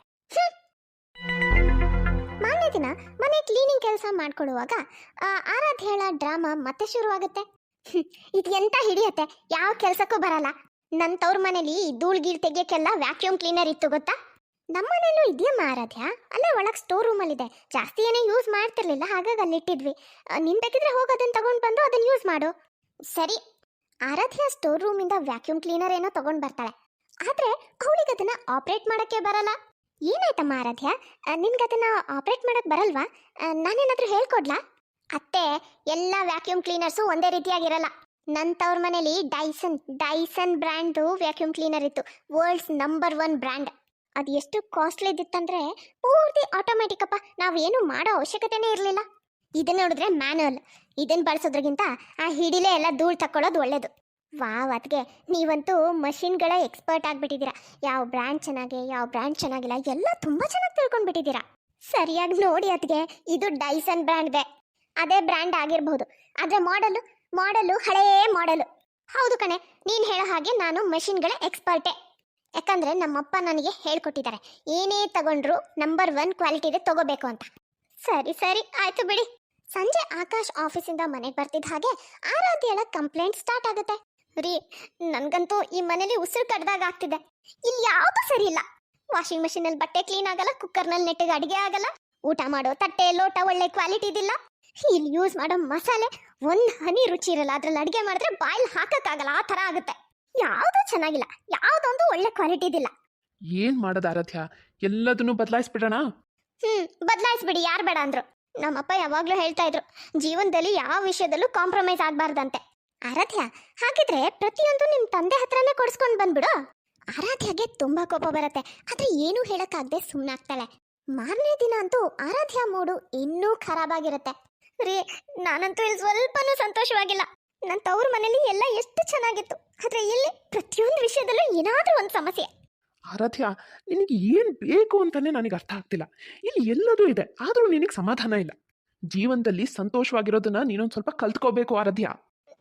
ಮಾನ್ಯ ದಿನ ಮನೆ ಕ್ಲೀನಿಂಗ್ ಕೆಲಸ ಮಾಡ್ಕೊಳ್ಳುವಾಗ ಆರಾಧ್ಯ ಡ್ರಾಮಾ ಮತ್ತೆ ಶುರುವಾಗುತ್ತೆ. ಇದು ಎಂತ ಹಿಡಿಯತ್ತೆ? ಯಾವ ಕೆಲಸಕ್ಕೂ ಬರಲ್ಲ. ನನ್ನ ತವ್ರ ಮನೇಲಿ ಧೂಳ್ ಗೀಳ್ ತೆಗಿಯಕ್ಕೆಲ್ಲ ವ್ಯಾಕ್ಯೂಮ್ ಕ್ಲೀನರ್ ಇತ್ತು ಗೊತ್ತಾ? ನಮ್ಮ ಮನೇಲೂ ಇದೆಯಮ್ಮ ಆರಾಧ್ಯ ಅಲ್ಲೇ ಒಳಗೆ ಸ್ಟೋರ್ ರೂಮಲ್ಲಿದೆ ಜಾಸ್ತಿ ಏನೇ ಯೂಸ್ ಮಾಡ್ತಿರ್ಲಿಲ್ಲ, ಹಾಗಾಗಿ ಅಲ್ಲಿ ಇಟ್ಟಿದ್ವಿ. ನಿನ್ ಬೇಕಿದ್ರೆ ಹೋಗಿ ಅದನ್ನ ತಗೊಂಡು ಬಂದು ಅದನ್ನ ಯೂಸ್ ಮಾಡು. ಸರಿ. ಆರಾಧ್ಯ ಸ್ಟೋರ್ ರೂಮಿಂದ ವ್ಯಾಕ್ಯೂಮ್ ಕ್ಲೀನರ್ ಏನೋ ತಗೊಂಡ್ ಬರ್ತಾಳೆ. ಆದ್ರೆ ಅವಳಿಗೆ ಅದನ್ನ ಆಪರೇಟ್ ಮಾಡಕ್ಕೆ ಬರಲ್ಲ. ಏನಾಯ್ತಮ್ಮ ಆರಾಧ್ಯ ನಿನ್ಗೆ ಅದನ್ನ ಆಪರೇಟ್ ಮಾಡಕ್ ಬರಲ್ವಾ? ನಾನೇನಾದ್ರೂ ಹೇಳ್ಕೊಡ್ಲಾ? ಅತ್ತೆ, ಎಲ್ಲ ವ್ಯಾಕ್ಯೂಮ್ ಕ್ಲೀನರ್ಸು ಒಂದೇ ರೀತಿಯಾಗಿರಲ್ಲ. ನನ್ನ ತವ್ರ ಮನೇಲಿ Dyson Dyson brand vacuum cleaner ಇತ್ತು. ವರ್ಲ್ಡ್ಸ್ ನಂಬರ್ ಒನ್ ಬ್ರ್ಯಾಂಡ್ ಅದು ಎಷ್ಟು ಕಾಸ್ಟ್ಲಿ ಇದ್ದಿತ್ತಂದ್ರೆ ಪೂರ್ತಿ ಆಟೋಮ್ಯಾಟಿಕ್ ಅಪ್ಪ. ನಾವೇನು ಮಾಡೋ ಅವಶ್ಯಕತೆನೇ ಇರಲಿಲ್ಲ. ಇದನ್ನ ನೋಡಿದ್ರೆ ಮ್ಯಾನುವಲ್ ಇದನ್ನು ಬಳಸೋದ್ರಗಿಂತ ಆ ಹಿಡಿಲೇ ಎಲ್ಲ ಧೂಳು ತಕ್ಕೊಳ್ಳೋದು ಒಳ್ಳೇದು. ವಾವ್ ಅದಕ್ಕೆ ನೀವಂತೂ ಮಷಿನ್ಗಳ ಎಕ್ಸ್ಪರ್ಟ್ ಆಗಿಬಿಟ್ಟಿದ್ದೀರಾ. ಯಾವ ಬ್ರ್ಯಾಂಡ್ ಚೆನ್ನಾಗಿ, ಯಾವ ಬ್ರ್ಯಾಂಡ್ ಚೆನ್ನಾಗಿಲ್ಲ, ಎಲ್ಲ ತುಂಬ ಚೆನ್ನಾಗಿ ತಿಳ್ಕೊಂಡ್ಬಿಟ್ಟಿದ್ದೀರಾ. ಸರಿಯಾಗಿ ನೋಡಿ ಅದಕ್ಕೆ ಇದು ಡೈಸನ್ ಬ್ರ್ಯಾಂಡ್ದೆ ಅದೇ ಬ್ರ್ಯಾಂಡ್ ಆಗಿರ್ಬೋದು. ಆದರೆ ಮಾಡಲು ಮಾಡಲು, ಹಳೆಯ ಮಾಡಲು. ಹೌದು ಕಣೆ, ನೀನು ಹೇಳೋ ಹಾಗೆ ನಾನು ಮಷಿನ್ಗಳ ಎಕ್ಸ್ಪರ್ಟೇ. ಯಾಕಂದ್ರೆ ನಮ್ಮಪ್ಪ ನನಗೆ ಹೇಳ್ಕೊಟ್ಟಿದ್ದಾರೆ. ಏನೇ ತಗೊಂಡ್ರು ನಂಬರ್ ಒನ್ ಕ್ವಾಲಿಟಿದೆ ತಗೋಬೇಕು ಅಂತ. ಸರಿ ಸರಿ, ಆಯ್ತು ಬಿಡಿ. ಸಂಜೆ ಆಕಾಶ್ ಆಫೀಸಿಂದ ಮನೆಗೆ ಬರ್ತಿದ್ದ ಹಾಗೆ ಆರಾಧ್ಯಳ ಕಂಪ್ಲೇಂಟ್ ಸ್ಟಾರ್ಟ್ ಆಗುತ್ತೆ. ರೀ, ನನಗಂತೂ ಈ ಮನೇಲಿ ಉಸಿರು ಕಡ್ದಾಗ ಆಗ್ತಿದೆ. ಇಲ್ಲಿ ಯಾವುದು ಸರಿ ಇಲ್ಲ. ವಾಷಿಂಗ್ ಮೆಷಿನಲ್ಲಿ ಬಟ್ಟೆ ಕ್ಲೀನ್ ಆಗಲ್ಲ, ಕುಕ್ಕರ್ನಲ್ಲಿ ನೆಟ್ಟಿಗೆ ಅಡಿಗೆ ಆಗಲ್ಲ, ಊಟ ಮಾಡೋ ತಟ್ಟೆ, ಲೋಟ ಒಳ್ಳೆ ಕ್ವಾಲಿಟಿ ಇದಿಲ್ಲ ಇಲ್ಲಿ ಯೂಸ್ ಮಾಡೋ ಮಸಾಲೆ ಒಂದ್ ಹನಿ ರುಚಿ ಇರಲ್ಲ ಅದ್ರಲ್ಲಿ ಅಡಿಗೆ ಮಾಡಿದ್ರೆ ಬಾಯಲ್ಲಿ ಹಾಕಕ್ಕಾಗಲ್ಲ ಆ ತರ ಆಗುತ್ತೆ. ಯಾವುದು ಚೆನ್ನಾಗಿಲ್ಲ ಯಾವ್ದೊಂದು ಒಳ್ಳೆ ಕ್ವಾಲಿಟಿ ಇದಿಲ್ಲ ಏನ್ ಮಾಡೋದು ಆರಾಧ್ಯ? ಎಲ್ಲದನ್ನು ಬದಲಾಯಿಸ್ಬಿಡೋಣ? ಹ್ಮ್ ಬದಲಾಯಿಸ್ಬಿಡಿ ಯಾರು ಬೇಡ ಅಂದ್ರು. ನಮ್ಮಪ್ಪ ಯಾವಾಗ್ಲೂ ಹೇಳ್ತಾ ಇದ್ರು ಜೀವನದಲ್ಲಿ ಯಾವ ವಿಷಯದಲ್ಲೂ ಕಾಂಪ್ರಮೈಸ್ ಆಗ್ಬಾರ್ದಂತೆ. ಆರಾಧ್ಯ ಹಾಗಿದ್ರೆ ಪ್ರತಿಯೊಂದು ನಿಮ್ ತಂದೆ ಹತ್ರನೇ ಕೊಡ್ಸ್ಕೊಂಡ್ ಬಂದ್ಬಿಡು. ಆರಾಧ್ಯಗೆ ತುಂಬಾ ಕೋಪ ಬರುತ್ತೆ ಆದ್ರೆ ಏನೂ ಹೇಳಕ್ಕಾಗದೆ ಸುಮ್ಮನಾಗ್ತಾಳೆ ಮಾರನೇ ದಿನ ಅಂತೂ ಆರಾಧ್ಯ ಮೂಡು ಇನ್ನೂ ಖರಾಬ್ ಆಗಿರುತ್ತೆ ರೀ ನಾನಂತೂ ಇಲ್ಲಿ ಸ್ವಲ್ಪನೂ ಸಂತೋಷವಾಗಿಲ್ಲ. ನನ್ನ ತವ್ರ ಮನೇಲಿ ಎಲ್ಲ ಎಷ್ಟು ಚೆನ್ನಾಗಿತ್ತು. ಆದ್ರೆ ಇಲ್ಲಿ ಪ್ರತಿಯೊಂದು ವಿಷಯದಲ್ಲೂ ಏನಾದ್ರೂ ಒಂದು ಸಮಸ್ಯೆ. ಆರಾಧ್ಯ ನಿನಗೆ ಏನು ಬೇಕು ಅಂತಲೇ ನನಗೆ ಅರ್ಥ ಆಗ್ತಿಲ್ಲ. ಇಲ್ಲಿ ಎಲ್ಲದೂ ಇದೆ ಆದರೂ ನಿನಗೆ ಸಮಾಧಾನ ಇಲ್ಲ. ಜೀವನದಲ್ಲಿ ಸಂತೋಷವಾಗಿರೋದನ್ನ ನೀನೊಂದು ಸ್ವಲ್ಪ ಕಲ್ತ್ಕೋಬೇಕು ಆರಾಧ್ಯ.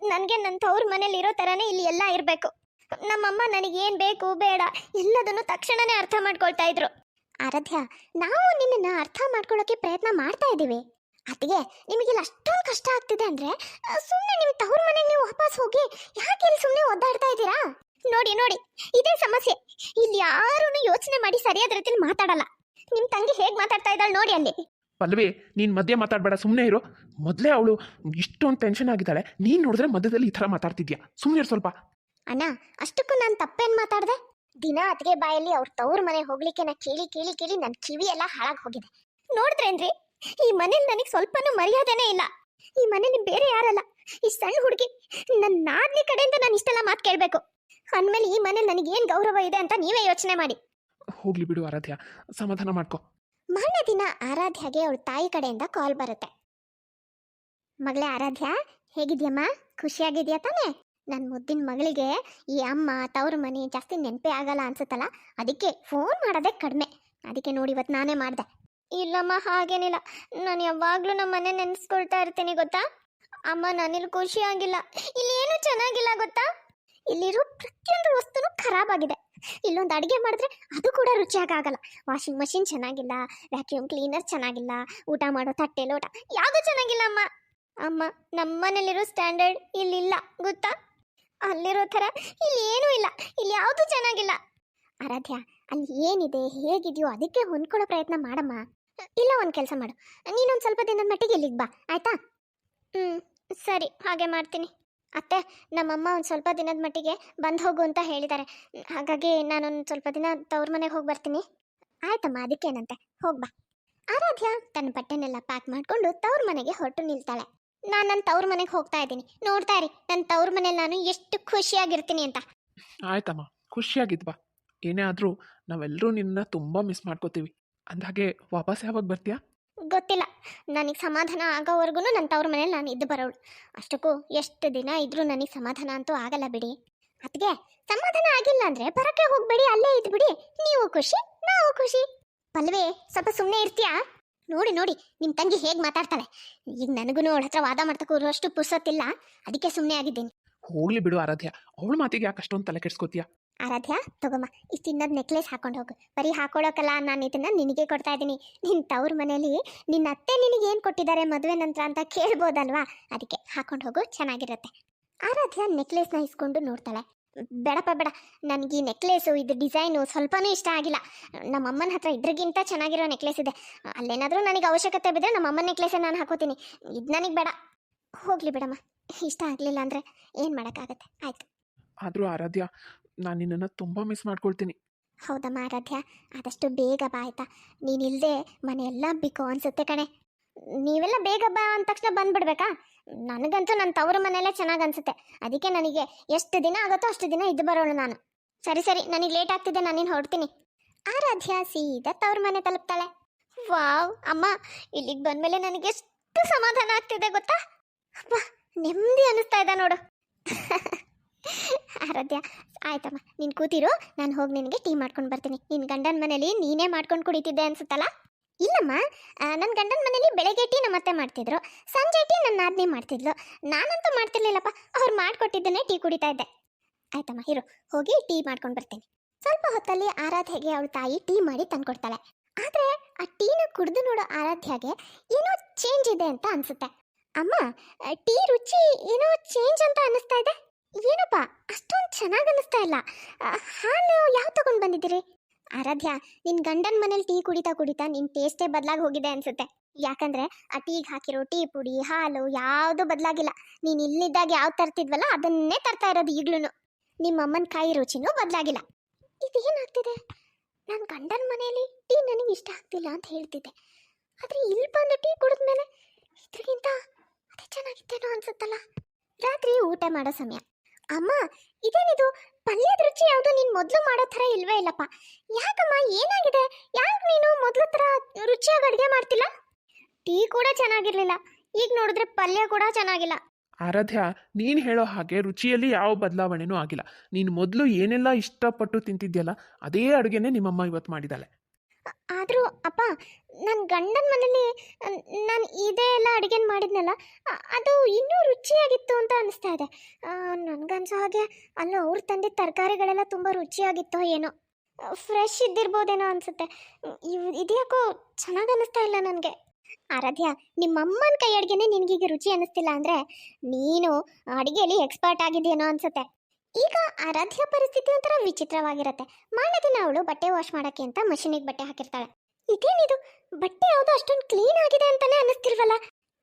ನನಗೆ ನನ್ನ ತವ್ರ ಮನೇಲಿ ಇರೋ ಥರನೇ ಇಲ್ಲಿ ಎಲ್ಲ ಇರಬೇಕು. ನಮ್ಮಮ್ಮ ನನಗೆ ಏನು ಬೇಕು ಬೇಡ ಎಲ್ಲದನ್ನು ತಕ್ಷಣನೇ ಅರ್ಥ ಮಾಡ್ಕೊಳ್ತಾ ಇದ್ರು. ಆರಾಧ್ಯ ನಾವು ನಿನ್ನನ್ನು ಅರ್ಥ ಮಾಡ್ಕೊಳ್ಳೋಕೆ ಪ್ರಯತ್ನ ಮಾಡ್ತಾ ಇದ್ದೀವಿ ಅದಕ್ಕೆ ನಿಮಗೆಲ್ಲ ಅಷ್ಟೊಂದು ಕಷ್ಟ ಆಗ್ತಿದೆ ಅಂದ್ರೆ ಸುಮ್ಮನೆ ನಿಮ್ಮ ತವ್ರ ಮನೆಗೆ ನೀವು ವಾಪಸ್ ಹೋಗಿ ಯಾಕೆ ಇಲ್ಲಿ ಸುಮ್ಮನೆ ಒದ್ದಾಡ್ತಾ ಇದ್ದೀರಾ? ನೋಡಿ ನೋಡಿ ಇದೇ ಸಮಸ್ಯೆ. ಇಲ್ಲಿ ಯಾರೂ ಯೋಚನೆ ಮಾಡಿ ಸರಿಯಾದ ರೀತಿಲಿ ಮಾತಾಡಲ್ಲ. ನಿಮ್ಮ ತಂಗಿ ಹೇಗೆ ಮಾತಾಡ್ತಾ ಇದ್ದಾಳೆ ನೋಡಿ ಅಲ್ಲಿ. ಪಲ್ವಿ ನೀನ್ ಮಧ್ಯೆ ಮಾತಾಡ್ಬೇಡ ಸುಮ್ಮನೆ ಇರು. ಮೊದಲೇ ಅವಳು ಇಷ್ಟೊಂದು ಟೆನ್ಷನ್ ಆಗಿದ್ದಾಳೆ. ನೀನ್ ನೋಡಿದ್ರೆ ಮಧ್ಯದಲ್ಲಿ ಈ ಥರ ಮಾತಾಡ್ತಿದ್ಯಾ? ಸುಮ್ಮನೆ ಇರು ಸ್ವಲ್ಪ. ಅಣ್ಣ ಅಷ್ಟಕ್ಕೂ ನಾನು ತಪ್ಪೇನ್ ಮಾತಾಡ್ದೆ? ದಿನ ಅತ್ತಿಗೆ ಬಾಯಲ್ಲಿ ಅವ್ರ ತವ್ರ ಮನೆ ಹೋಗ್ಲಿಕ್ಕೆ ನಾ ಕೇಳಿ ಕೇಳಿ ಕೇಳಿ ನನ್ನ ಕಿವಿ ಎಲ್ಲ ಹಾಳಾಗಿ ಹೋಗಿದೆ. ನೋಡಿದ್ರೇನ್ರಿ? ಈ ಮನೇಲಿ ನನಗೆ ಸ್ವಲ್ಪನೂ ಮರ್ಯಾದೆನೇ ಇಲ್ಲ. ಈ ಮನೇಲಿ ಬೇರೆ ಯಾರಲ್ಲ? ಈ ಸಣ್ಣ ಹುಡುಗಿ ನನ್ನ ನಾದ್ನಿ ಕಡೆಯಿಂದ ನಾನು ಇಷ್ಟೆಲ್ಲ ಮಾತು ಕೇಳಬೇಕು. ಅಂದಮೇಲೆ ಈ ಮನೇಲಿ ನನಗೆ ಏನು ಗೌರವ ಇದೆ ಅಂತ ನೀವೇ ಯೋಚನೆ ಮಾಡಿ. ಹೋಗ್ಲಿ ಬಿಡು ಆರಾಧ್ಯ ಸಮಾಧಾನ ಮಾಡ್ಕೋ. ಮೊನ್ನೆ ದಿನ ಆರಾಧ್ಯಗೆ ಅವಳ ತಾಯಿ ಕಡೆಯಿಂದ ಕಾಲ್ ಬರುತ್ತೆ. ಮಗಳೇ ಆರಾಧ್ಯ ಹೇಗಿದ್ಯಮ್ಮ? ಖುಷಿಯಾಗಿದ್ಯಾ ತಾನೇ? ನನ್ನ ಮುದ್ದಿನ ಮಗಳಿಗೆ ಈ ಅಮ್ಮ ತವ್ರ ಮನೆ ಜಾಸ್ತಿ ನೆನಪೇ ಆಗಲ್ಲ ಅನ್ಸುತ್ತಲ್ಲ? ಅದಕ್ಕೆ ಫೋನ್ ಮಾಡೋದೇ ಕಡಿಮೆ. ಅದಕ್ಕೆ ನೋಡಿ ಇವತ್ತು ನಾನೇ ಮಾಡಿದೆ. ಇಲ್ಲಮ್ಮ, ಹಾಗೇನಿಲ್ಲ. ನಾನು ಯಾವಾಗಲೂ ನಮ್ಮ ಮನೆ ನೆನೆಸ್ಕೊಳ್ತಾ ಇರ್ತೀನಿ, ಗೊತ್ತಾ? ಅಮ್ಮ, ನಾನಿಲ್ಲಿ ಖುಷಿಯಾಗಿಲ್ಲ ಇಲ್ಲಿ ಏನು ಚೆನ್ನಾಗಿಲ್ಲ, ಗೊತ್ತಾ? ಇಲ್ಲಿರೋ ಪ್ರತಿಯೊಂದು ವಸ್ತುನೂ ಖರಾಬಾಗಿದೆ ಇಲ್ಲೊಂದು ಅಡುಗೆ ಮಾಡಿದ್ರೆ ಅದು ಕೂಡ ರುಚಿಯಾಗಲ್ಲ ವಾಷಿಂಗ್ ಮಷಿನ್ ಚೆನ್ನಾಗಿಲ್ಲ ವ್ಯಾಕ್ಯೂಮ್ ಕ್ಲೀನರ್ ಚೆನ್ನಾಗಿಲ್ಲ, ಊಟ ಮಾಡೋ ತಟ್ಟೆ, ಲೋಟ, ಯಾವುದೂ ಚೆನ್ನಾಗಿಲ್ಲ, ಅಮ್ಮ. ಅಮ್ಮ ನಮ್ಮ ಮನೇಲಿರೋ ಸ್ಟ್ಯಾಂಡರ್ಡ್ ಇಲ್ಲಿಲ್ಲ, ಗೊತ್ತಾ? ಅಲ್ಲಿರೋ ಥರ ಇಲ್ಲಿ ಏನೂ ಇಲ್ಲ. ಇಲ್ಲಿ ಯಾವುದೂ ಚೆನ್ನಾಗಿಲ್ಲ. ಆರಾಧ್ಯ, ಅಲ್ಲಿ ಏನಿದೆ, ಹೇಗಿದೆಯೋ ಅದಕ್ಕೆ ಹೊಂದ್ಕೊಳ್ಳೋ ಪ್ರಯತ್ನ ಮಾಡಮ್ಮ. ಇಲ್ಲ, ಒಂದು ಕೆಲಸ ಮಾಡು. ನೀನೊಂದು ಸ್ವಲ್ಪ ದಿನದ ಮಟ್ಟಿಗೆ ಇಲ್ಲಿಗೆ ಬಾ, ಆಯ್ತಾ? ಹ್ಞೂ ಸರಿ, ಹಾಗೆ ಮಾಡ್ತೀನಿ. ಅತ್ತೆ, ನಮ್ಮಮ್ಮ ಒಂದು ಸ್ವಲ್ಪ ದಿನದ ಮಟ್ಟಿಗೆ ಬಂದು ಹೋಗು ಅಂತ ಹೇಳಿದ್ದಾರೆ ಹಾಗಾಗಿ ನಾನೊಂದು ಸ್ವಲ್ಪ ದಿನ ತವ್ರ ಮನೆಗೆ ಹೋಗಿ ಬರ್ತೀನಿ. ಆಯ್ತಮ್ಮ ಅದಕ್ಕೇನಂತೆ ಹೋಗ್ಬಾ ಆರಾಧ್ಯ, ತನ್ನ ಬಟ್ಟೆನೆಲ್ಲ ಪ್ಯಾಕ್ ಮಾಡಿಕೊಂಡು ತವ್ರ ಮನೆಗೆ ಹೊರಟು ನಿಲ್ತಾಳೆ. ನಾನು ನನ್ನ ತವ್ರ ಮನೆಗೆ ಹೋಗ್ತಾ ಇದ್ದೀನಿ. ನೋಡ್ತಾ ಇರಿ ನನ್ನ ತವ್ರ ಮನೇಲಿ ನಾನು ಎಷ್ಟು ಖುಷಿಯಾಗಿರ್ತೀನಿ ಅಂತ. ಆಯ್ತಮ್ಮ ಖುಷಿಯಾಗಿದ್ವಾ ಏನೇ ಆದರೂ ನಾವೆಲ್ಲರೂ ನಿನ್ನ ತುಂಬ ಮಿಸ್ ಮಾಡ್ಕೋತೀವಿ. ಅಂದಾಗೆ ವಾಪಸ್ ಯಾವಾಗ ಬರ್ತೀಯಾ? ಗೊತ್ತಿಲ್ಲ. ನನಗೆ ಸಮಾಧಾನ ಆಗೋವರೆಗೂ ನನ್ನ ತವ್ರ ಮನೇಲಿ ನಾನು ಇದ್ದು ಬರೋಳು. ಅಷ್ಟಕ್ಕೂ ಎಷ್ಟು ದಿನ ಇದ್ರೂ ನನಗೆ ಸಮಾಧಾನ ಅಂತೂ ಆಗಲ್ಲ ಬಿಡಿ. ಅದಕ್ಕೆ ಸಮಾಧಾನ ಆಗಿಲ್ಲ ಅಂದ್ರೆ ಬರಕ್ಕೆ ಹೋಗ್ಬೇಡಿ ಅಲ್ಲೇ ಇದ್ಬಿಡಿ ನೀವು ಖುಷಿ ನಾವು ಖುಷಿ. ಪಲ್ವೇ ಸ್ವಲ್ಪ ಸುಮ್ಮನೆ ಇರ್ತೀಯಾ? ನೋಡಿ ನೋಡಿ ನಿಮ್ಮ ತಂಗಿ ಹೇಗೆ ಮಾತಾಡ್ತಾಳೆ. ಈಗ ನನಗೂ ಅವಳ ಹತ್ರ ವಾದ ಮಾಡ್ತಾ ಅಷ್ಟು ಪುರ್ಸೊತ್ತಿಲ್ಲ. ಅದಕ್ಕೆ ಸುಮ್ಮನೆ ಆಗಿದ್ದೀನಿ. ಹೋಗ್ಲಿ ಬಿಡು ಆರಾಧ್ಯ. ಅವಳ ಮಾತಿಗೆ ಯಾಕೆ ಅಷ್ಟೊಂದು ತಲೆ ಕೆಡ್ಸ್ಕೋತೀಯ? ಆರಾಧ್ಯ ತಗೊಮ್ಮ ಇಷ್ಟು ಇನ್ನೊಂದು ನೆಕ್ಲೆಸ್ ಹಾಕೊಂಡು ಹೋಗು. ಬರೀ ಹಾಕೊಳ್ಳೋಕಲ್ಲ ನಾನು ಇದನ್ನ ನಿನಗೆ ಕೊಡ್ತಾ ಇದ್ದೀನಿ ನಿನ್ನ ತವ್ರ ಮನೇಲಿ ನಿನ್ನ ಅತ್ತೆ ನಿನಗೆ ಏನು ಕೊಟ್ಟಿದ್ದಾರೆ ಮದುವೆ ನಂತರ ಅಂತ ಕೇಳ್ಬೋದಲ್ವಾ? ಅದಕ್ಕೆ ಹಾಕೊಂಡು ಹೋಗು, ಚೆನ್ನಾಗಿರುತ್ತೆ. ಆರಾಧ್ಯ ನೆಕ್ಲೆಸ್ನ ಇಸ್ಕೊಂಡು ನೋಡ್ತಾಳೆ. ಬೇಡಪ್ಪ, ಬೇಡ. ನನಗೆ ಈ ನೆಕ್ಲೆಸು ಇದು ಡಿಸೈನು ಸ್ವಲ್ಪನೂ ಇಷ್ಟ ಆಗಿಲ್ಲ. ನಮ್ಮಮ್ಮನ ಹತ್ರ ಇದ್ರಿಗಿಂತ ಚೆನ್ನಾಗಿರೋ ನೆಕ್ಲೆಸ್ ಇದೆ. ಅಲ್ಲೇನಾದರೂ ನನಗೆ ಅವಶ್ಯಕತೆ ಬಿದ್ದರೆ ನಮ್ಮ ಅಮ್ಮನ ನೆಕ್ಲೆಸೇ ನಾನು ಹಾಕೋತೀನಿ. ಇದು ನನಗೆ ಬೇಡ. ಹೋಗಲಿ ಬೇಡಮ್ಮ. ಇಷ್ಟ ಆಗಲಿಲ್ಲ ಅಂದರೆ ಏನು ಮಾಡೋಕ್ಕಾಗತ್ತೆ? ಆಯ್ತು. ಆದರೂ ಆರಾಧ್ಯ ನಾನು ನಿನ್ನನ್ನು ತುಂಬ ಮಿಸ್ ಮಾಡ್ಕೊಳ್ತೀನಿ. ಹೌದಮ್ಮ ಆರಾಧ್ಯ ಆದಷ್ಟು ಬೇಗ ಬಾ ಆಯ್ತಾ? ನೀನಿಲ್ಲದೆ ಮನೆಯೆಲ್ಲ ಬಿಕೋ ಅನ್ಸುತ್ತೆ ಕಣೆ. ನೀವೆಲ್ಲ ಬೇಗ ಬಾ ಅಂದ ತಕ್ಷಣ ಬಂದ್ಬಿಡ್ಬೇಕಾ? ನನಗಂತೂ ನನ್ನ ತವರು ಮನೆಯಲ್ಲೇ ಚೆನ್ನಾಗಿ ಅನ್ಸುತ್ತೆ. ಅದಕ್ಕೆ ನನಗೆ ಎಷ್ಟು ದಿನ ಆಗುತ್ತೋ ಅಷ್ಟು ದಿನ ಇದ್ದು ಬರೋಣ ನಾನು. ಸರಿ ಸರಿ, ನನಗೆ ಲೇಟ್ ಆಗ್ತಿದೆ ನಾನಿನ್ನು ಹೊರಡ್ತೀನಿ. ಆರಾಧ್ಯ ಸೀದಾ ತವ್ರ ಮನೆ ತಲುಪ್ತಾಳೆ. ವಾವ್, ಅಮ್ಮ, ಇಲ್ಲಿಗೆ ಬಂದ್ಮೇಲೆ ನನಗೆ ಎಷ್ಟು ಸಮಾಧಾನ ಆಗ್ತಿದೆ ಗೊತ್ತಾ? ಅಪ್ಪ ನೆಮ್ಮದಿ ಅನ್ನಿಸ್ತಾ ಇದೆ ನೋಡು. ಆರಾಧ್ಯ. ಆಯ್ತಮ್ಮ, ನೀನು ಕೂತಿರು, ನಾನು ಹೋಗಿ ನಿನಗೆ ಟೀ ಮಾಡ್ಕೊಂಡು ಬರ್ತೀನಿ. ನಿನ್ನ ಗಂಡನ ಮನೇಲಿ ನೀನೇ ಮಾಡ್ಕೊಂಡು ಕುಡಿತಿದ್ದೆ ಅನ್ಸುತ್ತಲ್ಲ? ಇಲ್ಲಮ್ಮ ನನ್ನ ಗಂಡನ ಮನೇಲಿ ಬೆಳಗ್ಗೆ ಟೀ ನಮ್ಮ ಅತ್ತೆ ಮಾಡ್ತಿದ್ರು. ಸಂಜೆ ಟೀ ನನ್ನ ನಾದ್ನಿ ಮಾಡ್ತಿದ್ಲು. ನಾನಂತೂ ಮಾಡ್ತಿರ್ಲಿಲ್ಲಪ್ಪ, ಅವ್ರು ಮಾಡಿಕೊಟ್ಟಿದ್ದನ್ನೇ ಟೀ ಕುಡಿತಾ ಇದ್ದೆ. ಆಯ್ತಮ್ಮ, ಇರು, ಹೋಗಿ ಟೀ ಮಾಡ್ಕೊಂಡು ಬರ್ತೀನಿ. ಸ್ವಲ್ಪ ಹೊತ್ತಲ್ಲಿ ಆರಾಧ್ಯಗೆ ಅವಳ ತಾಯಿ ಟೀ ಮಾಡಿ ತಂದ್ಕೊಡ್ತಾಳೆ. ಆದರೆ ಆ ಟೀನ ಕುಡಿದು ನೋಡೋ ಆರಾಧ್ಯಗೆ ಏನೋ ಚೇಂಜ್ ಇದೆ ಅಂತ ಅನ್ಸುತ್ತೆ. ಅಮ್ಮ ಟೀ ರುಚಿ ಏನೋ ಚೇಂಜ್ ಅಂತ ಅನ್ನಿಸ್ತಾ ಇದೆ. ಏನಪ್ಪ, ಅಷ್ಟೊಂದು ಚೆನ್ನಾಗಿ ಅನ್ನಿಸ್ತಾ ಇಲ್ಲ. ಹಾಲು ಯಾವ ತಗೊಂಡು ಬಂದಿದ್ದೀರಿ? ಆರಾಧ್ಯ ನಿನ್ನ ಗಂಡನ ಮನೇಲಿ ಟೀ ಕುಡಿತಾ ಕುಡಿತಾ ನಿನ್ನ ಟೇಸ್ಟೇ ಬದಲಾಗಿ ಹೋಗಿದೆ ಅನ್ಸುತ್ತೆ. ಯಾಕಂದ್ರೆ, ಆ ಟೀಗೆ ಹಾಕಿರೋ ಟೀ ಪುಡಿ, ಹಾಲು ಯಾವುದು ಬದಲಾಗಿಲ್ಲ. ನೀನು ಇಲ್ಲಿದ್ದಾಗ ಯಾವ ತರ್ತಿದ್ವಲ್ಲ, ಅದನ್ನೇ ತರ್ತಾ ಇರೋದು ಈಗ್ಲೂ ನಿಮ್ಮ ಅಮ್ಮನ ಕಾಯಿ ರುಚಿನೂ ಬದಲಾಗಿಲ್ಲ. ಇದೇನಾಗ್ತಿದೆ? ನನ್ನ ಗಂಡನ ಮನೆಯಲ್ಲಿ ಟೀ ನನಗೆ ಇಷ್ಟ ಆಗ್ತಿಲ್ಲ ಅಂತ ಹೇಳ್ತಿದ್ದೆ. ಆದರೆ ಇಲ್ಲಿ ಬಂದು ಟೀ ಕುಡಿದ್ಮೇಲೆ ಇದ್ರಿಗಿಂತ ಅದೇ ಚೆನ್ನಾಗಿತ್ತೇನೋ ಅನ್ಸುತ್ತಲ್ಲ. ರಾತ್ರಿ ಊಟ ಮಾಡೋ ಸಮಯ. ಅಮ್ಮ, ಇದೇನಿದು? ಪಲ್ಯದ ರುಚಿ ಯಾವುದು ನೀನು ಮೊದಲು ಮಾಡೋ ಥರ ಇಲ್ವೇ ಇಲ್ಲಪ್ಪ. ಯಾಕಮ್ಮ, ಏನಾಗಿದೆ? ಯಾಕೆ ನೀನು ಮೊದಲು ಥರ ರುಚಿಯಾಗಿ ಅಡುಗೆ ಮಾಡ್ತಿಲ್ಲ? ಟೀ ಕೂಡ ಚೆನ್ನಾಗಿರ್ಲಿಲ್ಲ. ಈಗ ನೋಡಿದ್ರೆ ಪಲ್ಯ ಕೂಡ ಚೆನ್ನಾಗಿಲ್ಲ. ಆರಾಧ್ಯ, ನೀನು ಹೇಳೋ ಹಾಗೆ ರುಚಿಯಲ್ಲಿ ಯಾವ ಬದಲಾವಣೆನೂ ಆಗಿಲ್ಲ. ನೀನು ಮೊದಲು ಏನೆಲ್ಲ ಇಷ್ಟಪಟ್ಟು ತಿಂತಿದ್ಯಲ್ಲ, ಅದೇ ಅಡುಗೆನೇ ನಿಮ್ಮಮ್ಮ ಇವತ್ತು ಮಾಡಿದ್ದಾಳೆ ಆದರೂ ಅಪ್ಪ ನನ್ನ ಗಂಡನ ಮನೇಲಿ ನಾನು ಇದೇ ಎಲ್ಲ ಅಡುಗೆ ಮಾಡಿದ್ನಲ್ಲ ಅದು ಇನ್ನೂ ರುಚಿಯಾಗಿತ್ತು ಅಂತ ಅನಿಸ್ತಾ ಇದೆ. ನನಗನ್ಸೋ ಹಾಗೆ, ಅಲ್ಲೋ ಅವ್ರು ತಂದಿದ್ದ ತರಕಾರಿಗಳೆಲ್ಲ ತುಂಬ ರುಚಿಯಾಗಿತ್ತೋ ಏನೋ. ಫ್ರೆಶ್ ಇದ್ದಿರ್ಬೋದೇನೋ ಅನಿಸುತ್ತೆ. ಇವ್, ಇದ್ಯಾಕೋ ಚೆನ್ನಾಗಿ ಅನ್ನಿಸ್ತಾ ಇಲ್ಲ ನನಗೆ. ಆರಾಧ್ಯ, ನಿಮ್ಮಮ್ಮನ ಕೈ ಅಡುಗೆನೇ ನಿನಗೀಗ ರುಚಿ ಅನಿಸ್ತಿಲ್ಲ ಅಂದರೆ, ನೀನು ಅಡುಗೆಯಲ್ಲಿ ಎಕ್ಸ್ಪರ್ಟ್ ಆಗಿದೆಯೇನೋ ಅನಿಸುತ್ತೆ. ಈಗ ಆರಾಧ್ಯ ಪರಿಸ್ಥಿತಿ ಒಂಥರ ವಿಚಿತ್ರವಾಗಿರುತ್ತೆ. ಮಾರನೇ ದಿನ ಅವಳು ಬಟ್ಟೆ ವಾಶ್ ಮಾಡೋಕ್ಕೆ ಅಂತ ಮಷಿನಿಗೆ ಬಟ್ಟೆ ಹಾಕಿರ್ತಾಳೆ. ಇದೇನಿದು? ಬಟ್ಟೆ ಯಾವುದು ಅಷ್ಟೊಂದು ಕ್ಲೀನ್ ಆಗಿದೆ ಅಂತಾನೆ ಅನ್ನಿಸ್ತಿಲ್ವಲ್ಲ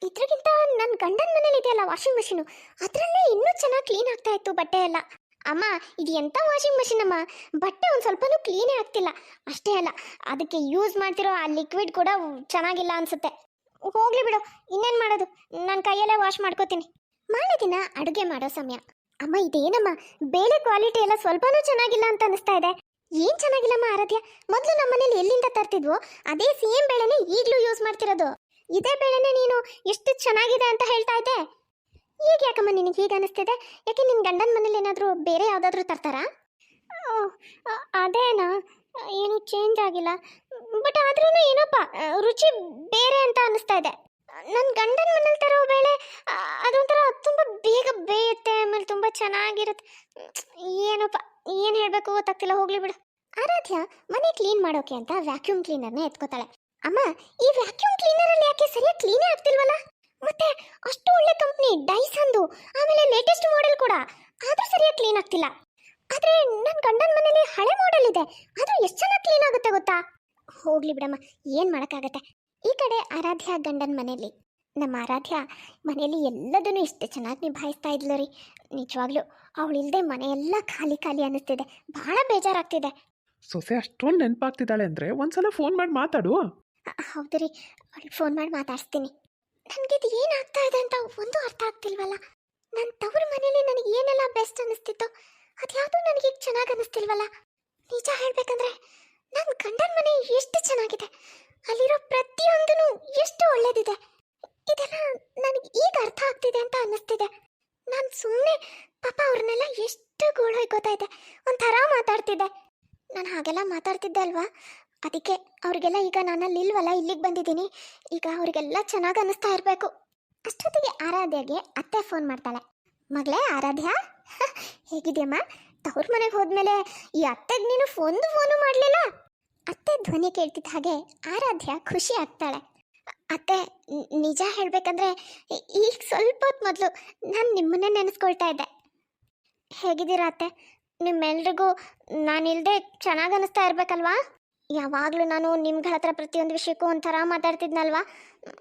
ಇದ್ರಗಿಂತ ನನ್ನ ಗಂಡನ ಮನೇಲಿ ಇದೆಯಲ್ಲ ವಾಷಿಂಗ್ ಮಷೀನು ಅದರಲ್ಲೇ ಇನ್ನೂ ಚೆನ್ನಾಗಿ ಕ್ಲೀನ್ ಆಗ್ತಾ ಇತ್ತು ಬಟ್ಟೆ ಎಲ್ಲ. ಅಮ್ಮ, ಇದು ಎಂಥ ವಾಷಿಂಗ್ ಮಷೀನ್ ಅಮ್ಮ? ಬಟ್ಟೆ ಒಂದು ಸ್ವಲ್ಪನೂ ಕ್ಲೀನೇ ಆಗ್ತಿಲ್ಲ. ಅಷ್ಟೇ ಅಲ್ಲ, ಅದಕ್ಕೆ ಯೂಸ್ ಮಾಡ್ತಿರೋ ಆ ಲಿಕ್ವಿಡ್ ಕೂಡ ಚೆನ್ನಾಗಿಲ್ಲ ಅನ್ಸುತ್ತೆ. ಹೋಗ್ಲಿ ಬಿಡು, ಇನ್ನೇನು ಮಾಡೋದು? ನನ್ನ ಕೈಯಲ್ಲೇ ವಾಶ್ ಮಾಡ್ಕೋತೀನಿ. ಮಾರನೇ ದಿನ ಅಡುಗೆ ಮಾಡೋ ಸಮಯ. ಅಮ್ಮ, ಇದೇನಮ್ಮ? ಬೇಳೆ ಕ್ವಾಲಿಟಿ ಎಲ್ಲ ಸ್ವಲ್ಪನೂ ಚೆನ್ನಾಗಿಲ್ಲ ಅಂತ ಅನಿಸ್ತಾ ಇದೆ. ಏನ್ ಚೆನ್ನಾಗಿಲ್ಲಮ್ಮ ಆರಾಧ್ಯ? ಮೊದಲು ನಮ್ಮ ಮನೇಲಿ ಎಲ್ಲಿಂದ ತರ್ತಿದ್ವೋ, ಅದೇ ಸೇಮ್ ಬೇಳೆನೇ ಈಗಲೂ ಯೂಸ್ ಮಾಡ್ತಿರೋದು. ಇದೇ ಬೇಳೆನೇ ನೀನು ಎಷ್ಟು ಚೆನ್ನಾಗಿದೆ ಅಂತ ಹೇಳ್ತಾ ಇದ್ದೆ. ಈಗ ಯಾಕಮ್ಮ ನಿನಗೆ ಹೀಗೆ ಅನಿಸ್ತಿದೆ? ಯಾಕೆ ನಿನ್ನ ಗಂಡನ ಮನೇಲಿ ಏನಾದರೂ ಬೇರೆ ಯಾವುದಾದ್ರೂ ತರ್ತಾರಾ? ಅದೇನಾ? ಏನು ಚೇಂಜ್ ಆಗಿಲ್ಲ. ಬಟ್ ಆದ್ರೂ ಏನಪ್ಪ, ರುಚಿ ಬೇರೆ ಅಂತ ಅನಿಸ್ತಾ ಇದೆ. ನನ್ನ ಗಂಡನ ಮನೇಲಿ ತರೋ ಬೇಳೆ ಅದೊಂಥರ ತುಂಬ ಬೇಗ ಬೇಯುತ್ತೆ, ಆಮೇಲೆ ತುಂಬ ಚೆನ್ನಾಗಿರುತ್ತೆ. ಏನಪ್ಪ ಏನು ಹೇಳಬೇಕು ಗೊತ್ತಾಗ್ತಿಲ್ಲ, ಹೋಗ್ಲಿ ಬಿಡು. ಆರಾಧ್ಯ ಮನೆ ಕ್ಲೀನ್ ಮಾಡೋಕೆ ಅಂತ ವ್ಯಾಕ್ಯೂಮ್ ಕ್ಲೀನರ್ನ ಎತ್ಕೋತಾಳೆ. ಅಮ್ಮ, ಈ ವ್ಯಾಕ್ಯೂಮ್ ಕ್ಲೀನರಲ್ಲಿ ಯಾಕೆ ಸರಿಯಾಗಿ ಕ್ಲೀನೇ ಆಗ್ತಿಲ್ವಲ್ಲ? ಮತ್ತೆ ಅಷ್ಟು ಒಳ್ಳೆ ಕಂಪ್ನಿ ಡೈಸನ್ದು ಆಮೇಲೆ ಲೇಟೆಸ್ಟ್ ಮಾಡೆಲ್ ಕೂಡ, ಆದ್ರೂ ಸರಿಯಾಗಿ ಕ್ಲೀನ್ ಆಗ್ತಿಲ್ಲ. ಆದರೆ ನನ್ನ ಗಂಡನ ಮನೇಲಿ ಹಳೆ ಮಾಡೆಲ್ ಇದೆ, ಆದ್ರೂ ಎಷ್ಟು ಚೆನ್ನಾಗಿ ಕ್ಲೀನ್ ಆಗುತ್ತೆ ಗೊತ್ತಾ? ಹೋಗ್ಲಿ ಬಿಡಮ್ಮ, ಏನು ಮಾಡೋಕ್ಕಾಗತ್ತೆ? ಈ ಕಡೆ ಆರಾಧ್ಯ ಗಂಡನ ಮನೇಲಿ ನಮ್ಮ ಆರಾಧ್ಯ ಮನೆಯಲ್ಲಿ ಎಲ್ಲದನ್ನು ಇಷ್ಟು ಚೆನ್ನಾಗಿ ನಿಭಾಯಿಸ್ತಾ ಇದ್ಲು ರೀ. ನಿಜವಾಗ್ಲೂ ಅವಳಿಲ್ದೆ ಮನೆಯೆಲ್ಲ ಖಾಲಿ ಖಾಲಿ ಅನ್ನಿಸ್ತಿದೆ. ಬಹಳ ಬೇಜಾರಾಗ್ತಿದೆ. ಸೊಸೆ ಅಷ್ಟೊಂದು ನೆನಪಾಗ್ತಿದ್ದಾಳೆ ಅಂದರೆ ಒಂದ್ಸಲ ಫೋನ್ ಮಾಡಿ ಮಾತಾಡು. ಹೌದು ರೀ. ಅವಳಿಗೆ ಫೋನ್ ಮಾಡಿ ಮಾತಾಡ್ಸ್ತೀನಿ. ನನಗೆ ಇದು ಏನಾಗ್ತಾ ಇದೆ ಅಂತ ಒಂದು ಅರ್ಥ ಆಗ್ತಿಲ್ವಲ್ಲ. ನನ್ನ ತವ್ರ ಮನೇಲಿ ನನಗೆ ಏನೆಲ್ಲ ಬೆಸ್ಟ್ ಅನ್ನಿಸ್ತಿತ್ತೋ ಅದ್ಯಾವುದೂ ನನಗೆ ಚೆನ್ನಾಗಿ ಅನ್ನಿಸ್ತಿಲ್ವಲ್ಲ. ನಿಜ ಹೇಳ್ಬೇಕಂದ್ರೆ ನನ್ನ ಗಂಡನ ಮನೆ ಎಷ್ಟು ಚೆನ್ನಾಗಿದೆ. ಅಲ್ಲಿರೋ ಪ್ರತಿಯೊಂದೂ ಎಷ್ಟು ಒಳ್ಳೇದಿದೆ. ಇದೆಲ್ಲ ನನಗೆ ಈಗ ಅರ್ಥ ಆಗ್ತಿದೆ ಅಂತ ಅನ್ನಿಸ್ತಿದೆ. ನಾನು ಸುಮ್ಮನೆ ಪಾಪ ಅವ್ರನ್ನೆಲ್ಲ ಎಷ್ಟು ಗೋಳೊಯ್ಕೋತಾ ಇದೆ. ಒಂಥರ ಮಾತಾಡ್ತಿದ್ದೆ. ನಾನು ಹಾಗೆಲ್ಲ ಮಾತಾಡ್ತಿದ್ದೆ ಅಲ್ವಾ? ಅದಕ್ಕೆ ಅವ್ರಿಗೆಲ್ಲ ಈಗ ನಾನಲ್ಲಿ ಇಲ್ವಲ್ಲ, ಇಲ್ಲಿಗೆ ಬಂದಿದ್ದೀನಿ. ಈಗ ಅವ್ರಿಗೆಲ್ಲ ಚೆನ್ನಾಗಿ ಅನ್ನಿಸ್ತಾ ಇರಬೇಕು. ಅಷ್ಟೊತ್ತಿಗೆ ಆರಾಧ್ಯಗೆ ಅತ್ತೆ ಫೋನ್ ಮಾಡ್ತಾಳೆ. ಮಗಳೇ, ಆರಾಧ್ಯ? ಹೇಗಿದೆಯಮ್ಮ? ತವ್ರ ಮನೆಗೆ ಹೋದ್ಮೇಲೆ ಈ ಅತ್ತೆಗೆ ನೀನು ಒಂದು ಫೋನು ಮಾಡಲಿಲ್ಲ? ಅತ್ತೆ ಧ್ವನಿ ಕೇಳ್ತಿದ್ದ ಹಾಗೆ ಆರಾಧ್ಯ ಖುಷಿ ಆಗ್ತಾಳೆ. ಅತ್ತೆ ನಿಜ ಹೇಳಬೇಕಂದ್ರೆ ಈಗ ಸ್ವಲ್ಪ ಹೊತ್ತು ಮೊದಲು ನಾನು ನಿಮ್ಮನ್ನೇ ನೆನೆಸ್ಕೊಳ್ತಾ ಇದ್ದೆ. ಹೇಗಿದ್ದೀರಾ ಅತ್ತೆ? ನಿಮ್ಮೆಲ್ರಿಗೂ ನಾನಿಲ್ಲದೆ ಚೆನ್ನಾಗಿ ಅನ್ನಿಸ್ತಾ ಇರಬೇಕಲ್ವಾ? ಯಾವಾಗಲೂ ನಾನು ನಿಮ್ಗಳ ಹತ್ರ ಪ್ರತಿಯೊಂದು ವಿಷಯಕ್ಕೂ ಒಂಥರ ಮಾತಾಡ್ತಿದ್ನಲ್ವಾ?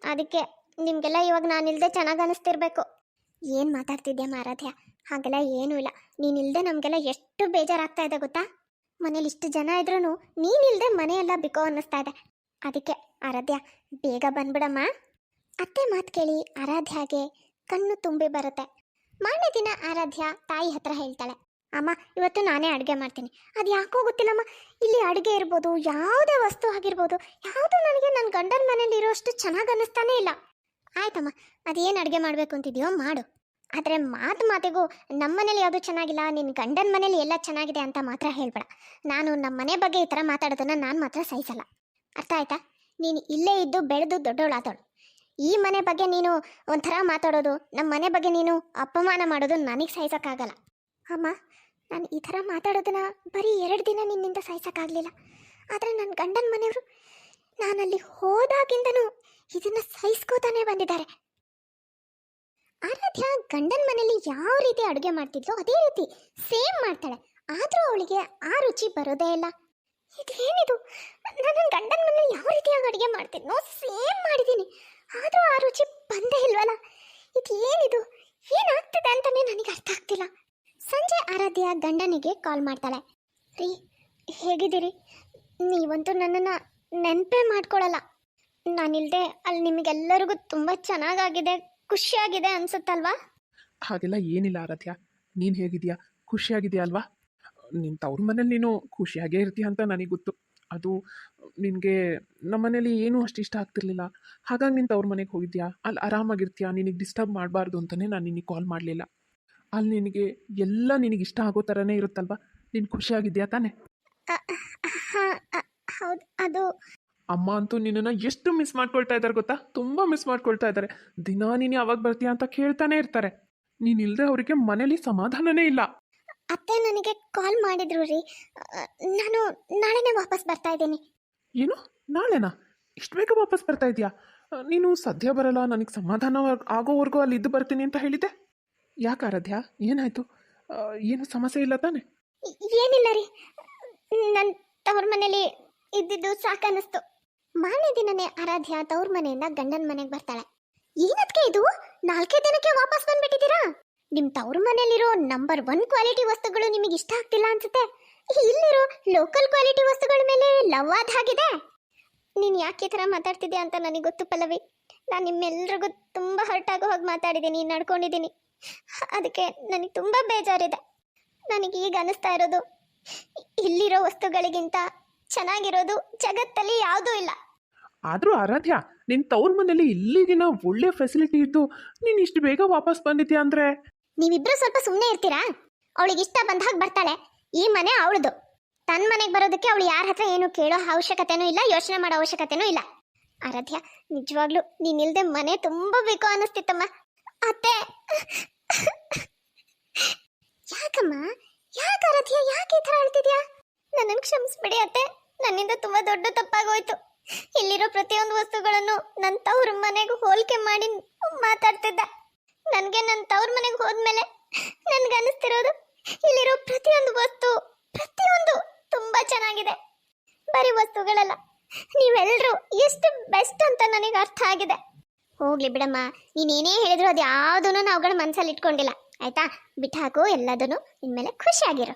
ಅದಕ್ಕೆ ನಿಮಗೆಲ್ಲ ಇವಾಗ ನಾನಿಲ್ಲದೆ ಚೆನ್ನಾಗಿ ಅನ್ನಿಸ್ತಿರ್ಬೇಕು ಏನು ಮಾತಾಡ್ತಿದ್ಯಾ ಆರಾಧ್ಯ ಹಾಗೆಲ್ಲ ಏನೂ ಇಲ್ಲ. ನೀನಿಲ್ಲದೆ ನಮಗೆಲ್ಲ ಎಷ್ಟು ಬೇಜಾರಾಗ್ತಾ ಇದೆ ಗೊತ್ತಾ? ಮನೇಲಿ ಇಷ್ಟು ಜನ ಇದ್ರೂ ನೀನಿಲ್ಲದೆ ಮನೆಯೆಲ್ಲ ಬಿಕೋ ಅನ್ನಿಸ್ತಾ ಇದೆ. ಅದಕ್ಕೆ ಆರಾಧ್ಯ, ಬೇಗ ಬಂದ್ಬಿಡಮ್ಮ. ಅತ್ತೆ ಮಾತು ಕೇಳಿ ಆರಾಧ್ಯಗೆ ಕಣ್ಣು ತುಂಬಿ ಬರುತ್ತೆ. ಮಾರನೇ ದಿನ ಆರಾಧ್ಯ ತಾಯಿ ಹತ್ರ ಹೇಳ್ತಾಳೆ, ಅಮ್ಮ, ಇವತ್ತು ನಾನೇ ಅಡುಗೆ ಮಾಡ್ತೀನಿ. ಅದು ಯಾಕೋ ಗೊತ್ತಿಲ್ಲಮ್ಮ, ಇಲ್ಲಿ ಅಡುಗೆ ಇರ್ಬೋದು, ಯಾವುದೇ ವಸ್ತು ಆಗಿರ್ಬೋದು, ಯಾವುದೂ ನನಗೆ ನನ್ನ ಗಂಡನ ಮನೇಲಿ ಇರೋಷ್ಟು ಚೆನ್ನಾಗಿ ಅನ್ನಿಸ್ತಾನೇ ಇಲ್ಲ. ಆಯ್ತಮ್ಮ, ಅದೇನು ಅಡುಗೆ ಮಾಡಬೇಕು ಅಂತಿದೆಯೋ ಮಾಡು. ಆದರೆ ಮಾತು ಮಾತಿಗೂ ನಮ್ಮ ಮನೇಲಿ ಯಾವುದು ಚೆನ್ನಾಗಿಲ್ಲ ನಿನ್ನ ಗಂಡನ ಮನೇಲಿ ಎಲ್ಲ ಚೆನ್ನಾಗಿದೆ ಅಂತ ಮಾತ್ರ ಹೇಳ್ಬೇಡ. ನಾನು ನಮ್ಮ ಮನೆ ಬಗ್ಗೆ ಈ ಥರ ಮಾತಾಡೋದನ್ನು ನಾನು ಮಾತ್ರ ಸಹಿಸಲ್ಲ. ಅರ್ಥ ಆಯ್ತಾ? ನೀನು ಇಲ್ಲೇ ಇದ್ದು ಬೆಳೆದು ದೊಡ್ಡವಳಾದವಳು ಈ ಮನೆ ಬಗ್ಗೆ ನೀನು ಒಂಥರ ಮಾತಾಡೋದು ನಮ್ಮ ಮನೆ ಬಗ್ಗೆ ನೀನು ಅಪಮಾನ ಮಾಡೋದು ನನಗೆ ಸಹಿಸೋಕ್ಕಾಗಲ್ಲ. ಅಮ್ಮ, ನಾನು ಈ ಥರ ಮಾತಾಡೋದನ್ನು ಬರೀ ಎರಡು ದಿನ ನಿನ್ನಿಂದ ಸಹಿಸೋಕ್ಕಾಗಲಿಲ್ಲ. ಆದರೆ ನನ್ನ ಗಂಡನ ಮನೆಯವರು ನಾನಲ್ಲಿ ಹೋದಾಗಿಂದನೂ ಇದನ್ನು ಸಹಿಸ್ಕೋತಾನೆ ಬಂದಿದ್ದಾರೆ. ಆರಾಧ್ಯ ಗಂಡನ ಮನೆಯಲ್ಲಿ ಯಾವ ರೀತಿ ಅಡುಗೆ ಮಾಡ್ತಿದ್ಲೋ ಅದೇ ರೀತಿ ಸೇಮ್ ಮಾಡ್ತಾಳೆ. ಆದರೂ ಅವಳಿಗೆ ಆ ರುಚಿ ಬರೋದೇ ಇಲ್ಲ. ಇದೇನಿದು? ನಾನು ಗಂಡನ ಮನೇಲಿ ಯಾವ ರೀತಿಯಾಗಿ ಅಡುಗೆ ಮಾಡ್ತಿದ್ನೋ ಸೇಮ್ ಮಾಡಿದ್ದೀನಿ. ಆದರೂ ಆ ರುಚಿ ಬಂದೇ ಇಲ್ವಲ್ಲ? ಇದೇನಿದು? ಏನಾಗ್ತಿದೆ ಅಂತಲೇ ನನಗೆ ಅರ್ಥ ಆಗ್ತಿಲ್ಲ. ಸಂಜೆ ಆರಾಧ್ಯ ಗಂಡನಿಗೆ ಕಾಲ್ ಮಾಡ್ತಾಳೆ. ರೀ, ಹೇಗಿದ್ದೀರಿ? ನೀವಂತೂ ನನ್ನನ್ನು ನೆನಪೇ ಮಾಡ್ಕೊಳ್ಳಲ್ಲ ನಾನಿಲ್ಲದೆ ಅಲ್ಲಿ ನಿಮಗೆಲ್ಲರಿಗೂ ತುಂಬ ಚೆನ್ನಾಗಾಗಿದೆ. ಖುಷಿಯಾಗಿದೆ ಅನ್ಸುತ್ತಲ್ವಾ? ಹಾಗೆಲ್ಲ ಏನಿಲ್ಲ ಆರಾಧ್ಯ. ನೀನು ಹೇಗಿದೆಯಾ? ಖುಷಿಯಾಗಿದೆಯಾ ಅಲ್ವಾ? ನಿನ್ನ ತವ್ರ ಮನೇಲಿ ನೀನು ಖುಷಿಯಾಗೇ ಇರ್ತೀಯ ಅಂತ ನನಗೆ ಗೊತ್ತು. ಅದು ನಿನಗೆ ನಮ್ಮನೇಲಿ ಏನೂ ಅಷ್ಟು ಇಷ್ಟ ಆಗ್ತಿರ್ಲಿಲ್ಲ. ಹಾಗಾಗಿ ನೀನು ತವ್ರ ಮನೆಗೆ ಹೋಗಿದ್ಯಾ? ಅಲ್ಲಿ ಆರಾಮಾಗಿರ್ತೀಯಾ? ನಿನಗೆ ಡಿಸ್ಟರ್ಬ್ ಮಾಡಬಾರ್ದು ಅಂತಲೇ ನಾನು ನಿನಗೆ ಕಾಲ್ ಮಾಡಲಿಲ್ಲ. ಅಲ್ಲಿ ನಿನಗೆ ಎಲ್ಲ ನಿನಗೆ ಇಷ್ಟ ಆಗೋ ಥರನೇ ಇರುತ್ತಲ್ವಾ? ನೀನು ಖುಷಿಯಾಗಿದೆಯಾ ತಾನೇ? ಹೌದು ಅದು ಅಮ್ಮ ಅಂತೂ ನಿನ್ನನ್ನು ಎಷ್ಟು ಮಿಸ್ ಮಾಡ್ಕೊಳ್ತಾ ಇದ್ದಾರೆ ಗೊತ್ತಾ? ತುಂಬ ಮಿಸ್ ಮಾಡ್ಕೊಳ್ತಾ ಇದ್ದಾರೆ. ದಿನಾ ನೀನು ಯಾವಾಗ ಬರ್ತೀಯ ಅಂತ ಕೇಳ್ತಾನೆ ಇರ್ತಾರೆ. ನೀನು ಇಲ್ಲದೆ ಅವರಿಗೆ ಮನೇಲಿ ಸಮಾಧಾನನೇ ಇಲ್ಲ. ಅತ್ತೆ ನನಗೆ ಕಾಲ್ ಮಾಡಿದ್ರು ರೀ. ನಾನು ನಾಳೆನೇ ವಾಪಸ್ ಬರ್ತಾ ಇದ್ದೀನಿ. ಏನು? ನಾಳೆನಾ? ಇಷ್ಟು ಬೇಗ ವಾಪಸ್ ಬರ್ತಾ ಇದೆಯಾ ನೀನು ಸದ್ಯ ಬರಲ್ಲ ನನಗೆ ಸಮಾಧಾನ ಆಗೋವರೆಗೂ ಅಲ್ಲಿ ಇದ್ದು ಬರ್ತೀನಿ ಅಂತ ಹೇಳಿದ್ದೆ. ಯಾಕೆ ಆರಾಧ್ಯ? ಏನಾಯಿತು? ಏನು ಸಮಸ್ಯೆ ಇಲ್ಲ ತಾನೆ? ಏನಿಲ್ಲ ರೀ. ನನ್ನ ತವ್ರ ಮನೇಲಿ ಇದ್ದಿದ್ದು ಸಾಕನ್ನಿಸ್ತು. ಮಾರನೇ ದಿನನೇ ಆರಾಧ್ಯ ತವ್ರ ಮನೆಯಿಂದ ಗಂಡನ ಮನೆಗೆ ಬರ್ತಾಳೆ. ಏನದ್ಕೆ ಇದು? ನಾಲ್ಕೇ ದಿನಕ್ಕೆ ವಾಪಸ್ ಬಂದ್ಬಿಟ್ಟಿದ್ದೀರಾ? ನಿಮ್ ತವ್ರ ಮನೆಯಲ್ಲಿರೋ ನಂಬರ್ ಒನ್ ಕ್ವಾಲಿಟಿ ವಸ್ತುಗಳು ನಿಮಗೆ ಇಷ್ಟ ಆಗ್ತಿಲ್ಲ ಅನ್ಸುತ್ತೆ. ಇಲ್ಲಿರೋ ಲೋಕಲ್ ಕ್ವಾಲಿಟಿ ವಸ್ತುಗಳ ಮೇಲೆ ಲವ್ ಆದ ಹಾಗಿದೆ. ನೀನು ಯಾಕೆ ಈ ಥರ ಮಾತಾಡ್ತಿದ್ಯಾ ಅಂತ ನನಗೆ ಗೊತ್ತು ಪಲ್ಲವಿ. ನಾನು ನಿಮ್ಮೆಲ್ರಿಗೂ ತುಂಬ ಹರ್ಟ್ ಆಗೋ ಹೋಗಿ ಮಾತಾಡಿದ್ದೀನಿ, ನಡ್ಕೊಂಡಿದ್ದೀನಿ. ಅದಕ್ಕೆ ನನಗೆ ತುಂಬ ಬೇಜಾರಿದೆ. ನನಗೆ ಈಗ ಅನಿಸ್ತಾ ಇರೋದು ಇಲ್ಲಿರೋ ವಸ್ತುಗಳಿಗಿಂತ ಚೆನ್ನಾಗಿರೋದು ಜಗತ್ತಲ್ಲಿ ಯಾವುದೂ ಇಲ್ಲ. ಆದರೂ ಆರಾಧ್ಯ ನಿನ್ ತವ್ರ ಮನೇಲಿ ಇಲ್ಲಿಗಿನ ಒಳ್ಳೆ ಫೆಸಿಲಿಟಿ ಇದ್ದು ನೀನು ಇಷ್ಟು ಬೇಗ ವಾಪಸ್ ಬಂದಿದ್ಯಾ ಅಂದ್ರೆ? ನೀವಿಬ್ರು ಸ್ವಲ್ಪ ಸುಮ್ಮನೆ ಇರ್ತೀರಾ? ಅವಳಿಗೆ ಇಷ್ಟ ಬಂದ ಹಾಗೆ ಬರ್ತಾಳೆ. ಈ ಮನೆ ಅವಳದು. ತನ್ನ ಮನೆಗೆ ಬರೋದಕ್ಕೆ ಅವಳು ಯಾರ ಹತ್ರ ಏನು ಕೇಳೋ ಅವಶ್ಯಕತೆನೂ ಇಲ್ಲ ಯೋಚನೆ ಮಾಡೋ ಅವಶ್ಯಕತೆನೂ ಇಲ್ಲ. ಆರಾಧ್ಯ ನಿಜವಾಗ್ಲೂ ನೀನಿಲ್ದೆ ಮನೆ ತುಂಬ ಬೇಕು ಅನಿಸ್ತಿತ್ತಮ್ಮ. ಅತ್ತೆ! ಯಾಕಮ್ಮ? ಯಾಕೆ ಆರಾಧ್ಯ? ಯಾಕೆ ಈ ಥರ ಅಳ್ತಿದ್ಯಾ? ನನ್ನನ್ನು ಕ್ಷಮಿಸ್ಬಿಡಿ ಅತ್ತೆ. ನನ್ನಿಂದ ತುಂಬಾ ದೊಡ್ಡ ತಪ್ಪಾಗೋಯ್ತು. ಇಲ್ಲಿರೋ ಪ್ರತಿಯೊಂದು ವಸ್ತುಗಳನ್ನು ನನ್ನ ತವ್ರ ಮನೆಗೆ ಹೋಲಿಕೆ ಮಾಡಿ ಮಾತಾಡ್ತಿದ್ದ. ನನಗೆ ನನ್ನ ತವ್ರ ಮನೆಗೆ ಹೋದ್ಮೇಲೆ ನನ್ಗೆ ಅನಿಸ್ತಿರೋದು ಇಲ್ಲಿರೋ ಪ್ರತಿಯೊಂದು ವಸ್ತು, ಪ್ರತಿಯೊಂದು ತುಂಬಾ ಚೆನ್ನಾಗಿದೆ. ಬರೀ ವಸ್ತುಗಳಲ್ಲ ನೀವೆಲ್ಲರೂ ಎಷ್ಟು ಬೆಸ್ಟ್ ಅಂತ ನನಗೆ ಅರ್ಥ ಆಗಿದೆ. ಹೋಗ್ಲಿ ಬಿಡಮ್ಮ, ನೀನೇನೇ ಹೇಳಿದ್ರು ಅದು ಯಾವುದನ್ನು ನಾವುಗಳ ಮನಸ್ಸಲ್ಲಿ ಇಟ್ಕೊಂಡಿಲ್ಲ ಆಯ್ತಾ? ಹಾಕು ಎಲ್ಲದನ್ನು, ಇನ್ಮೇಲೆ ಖುಷಿಯಾಗಿರು.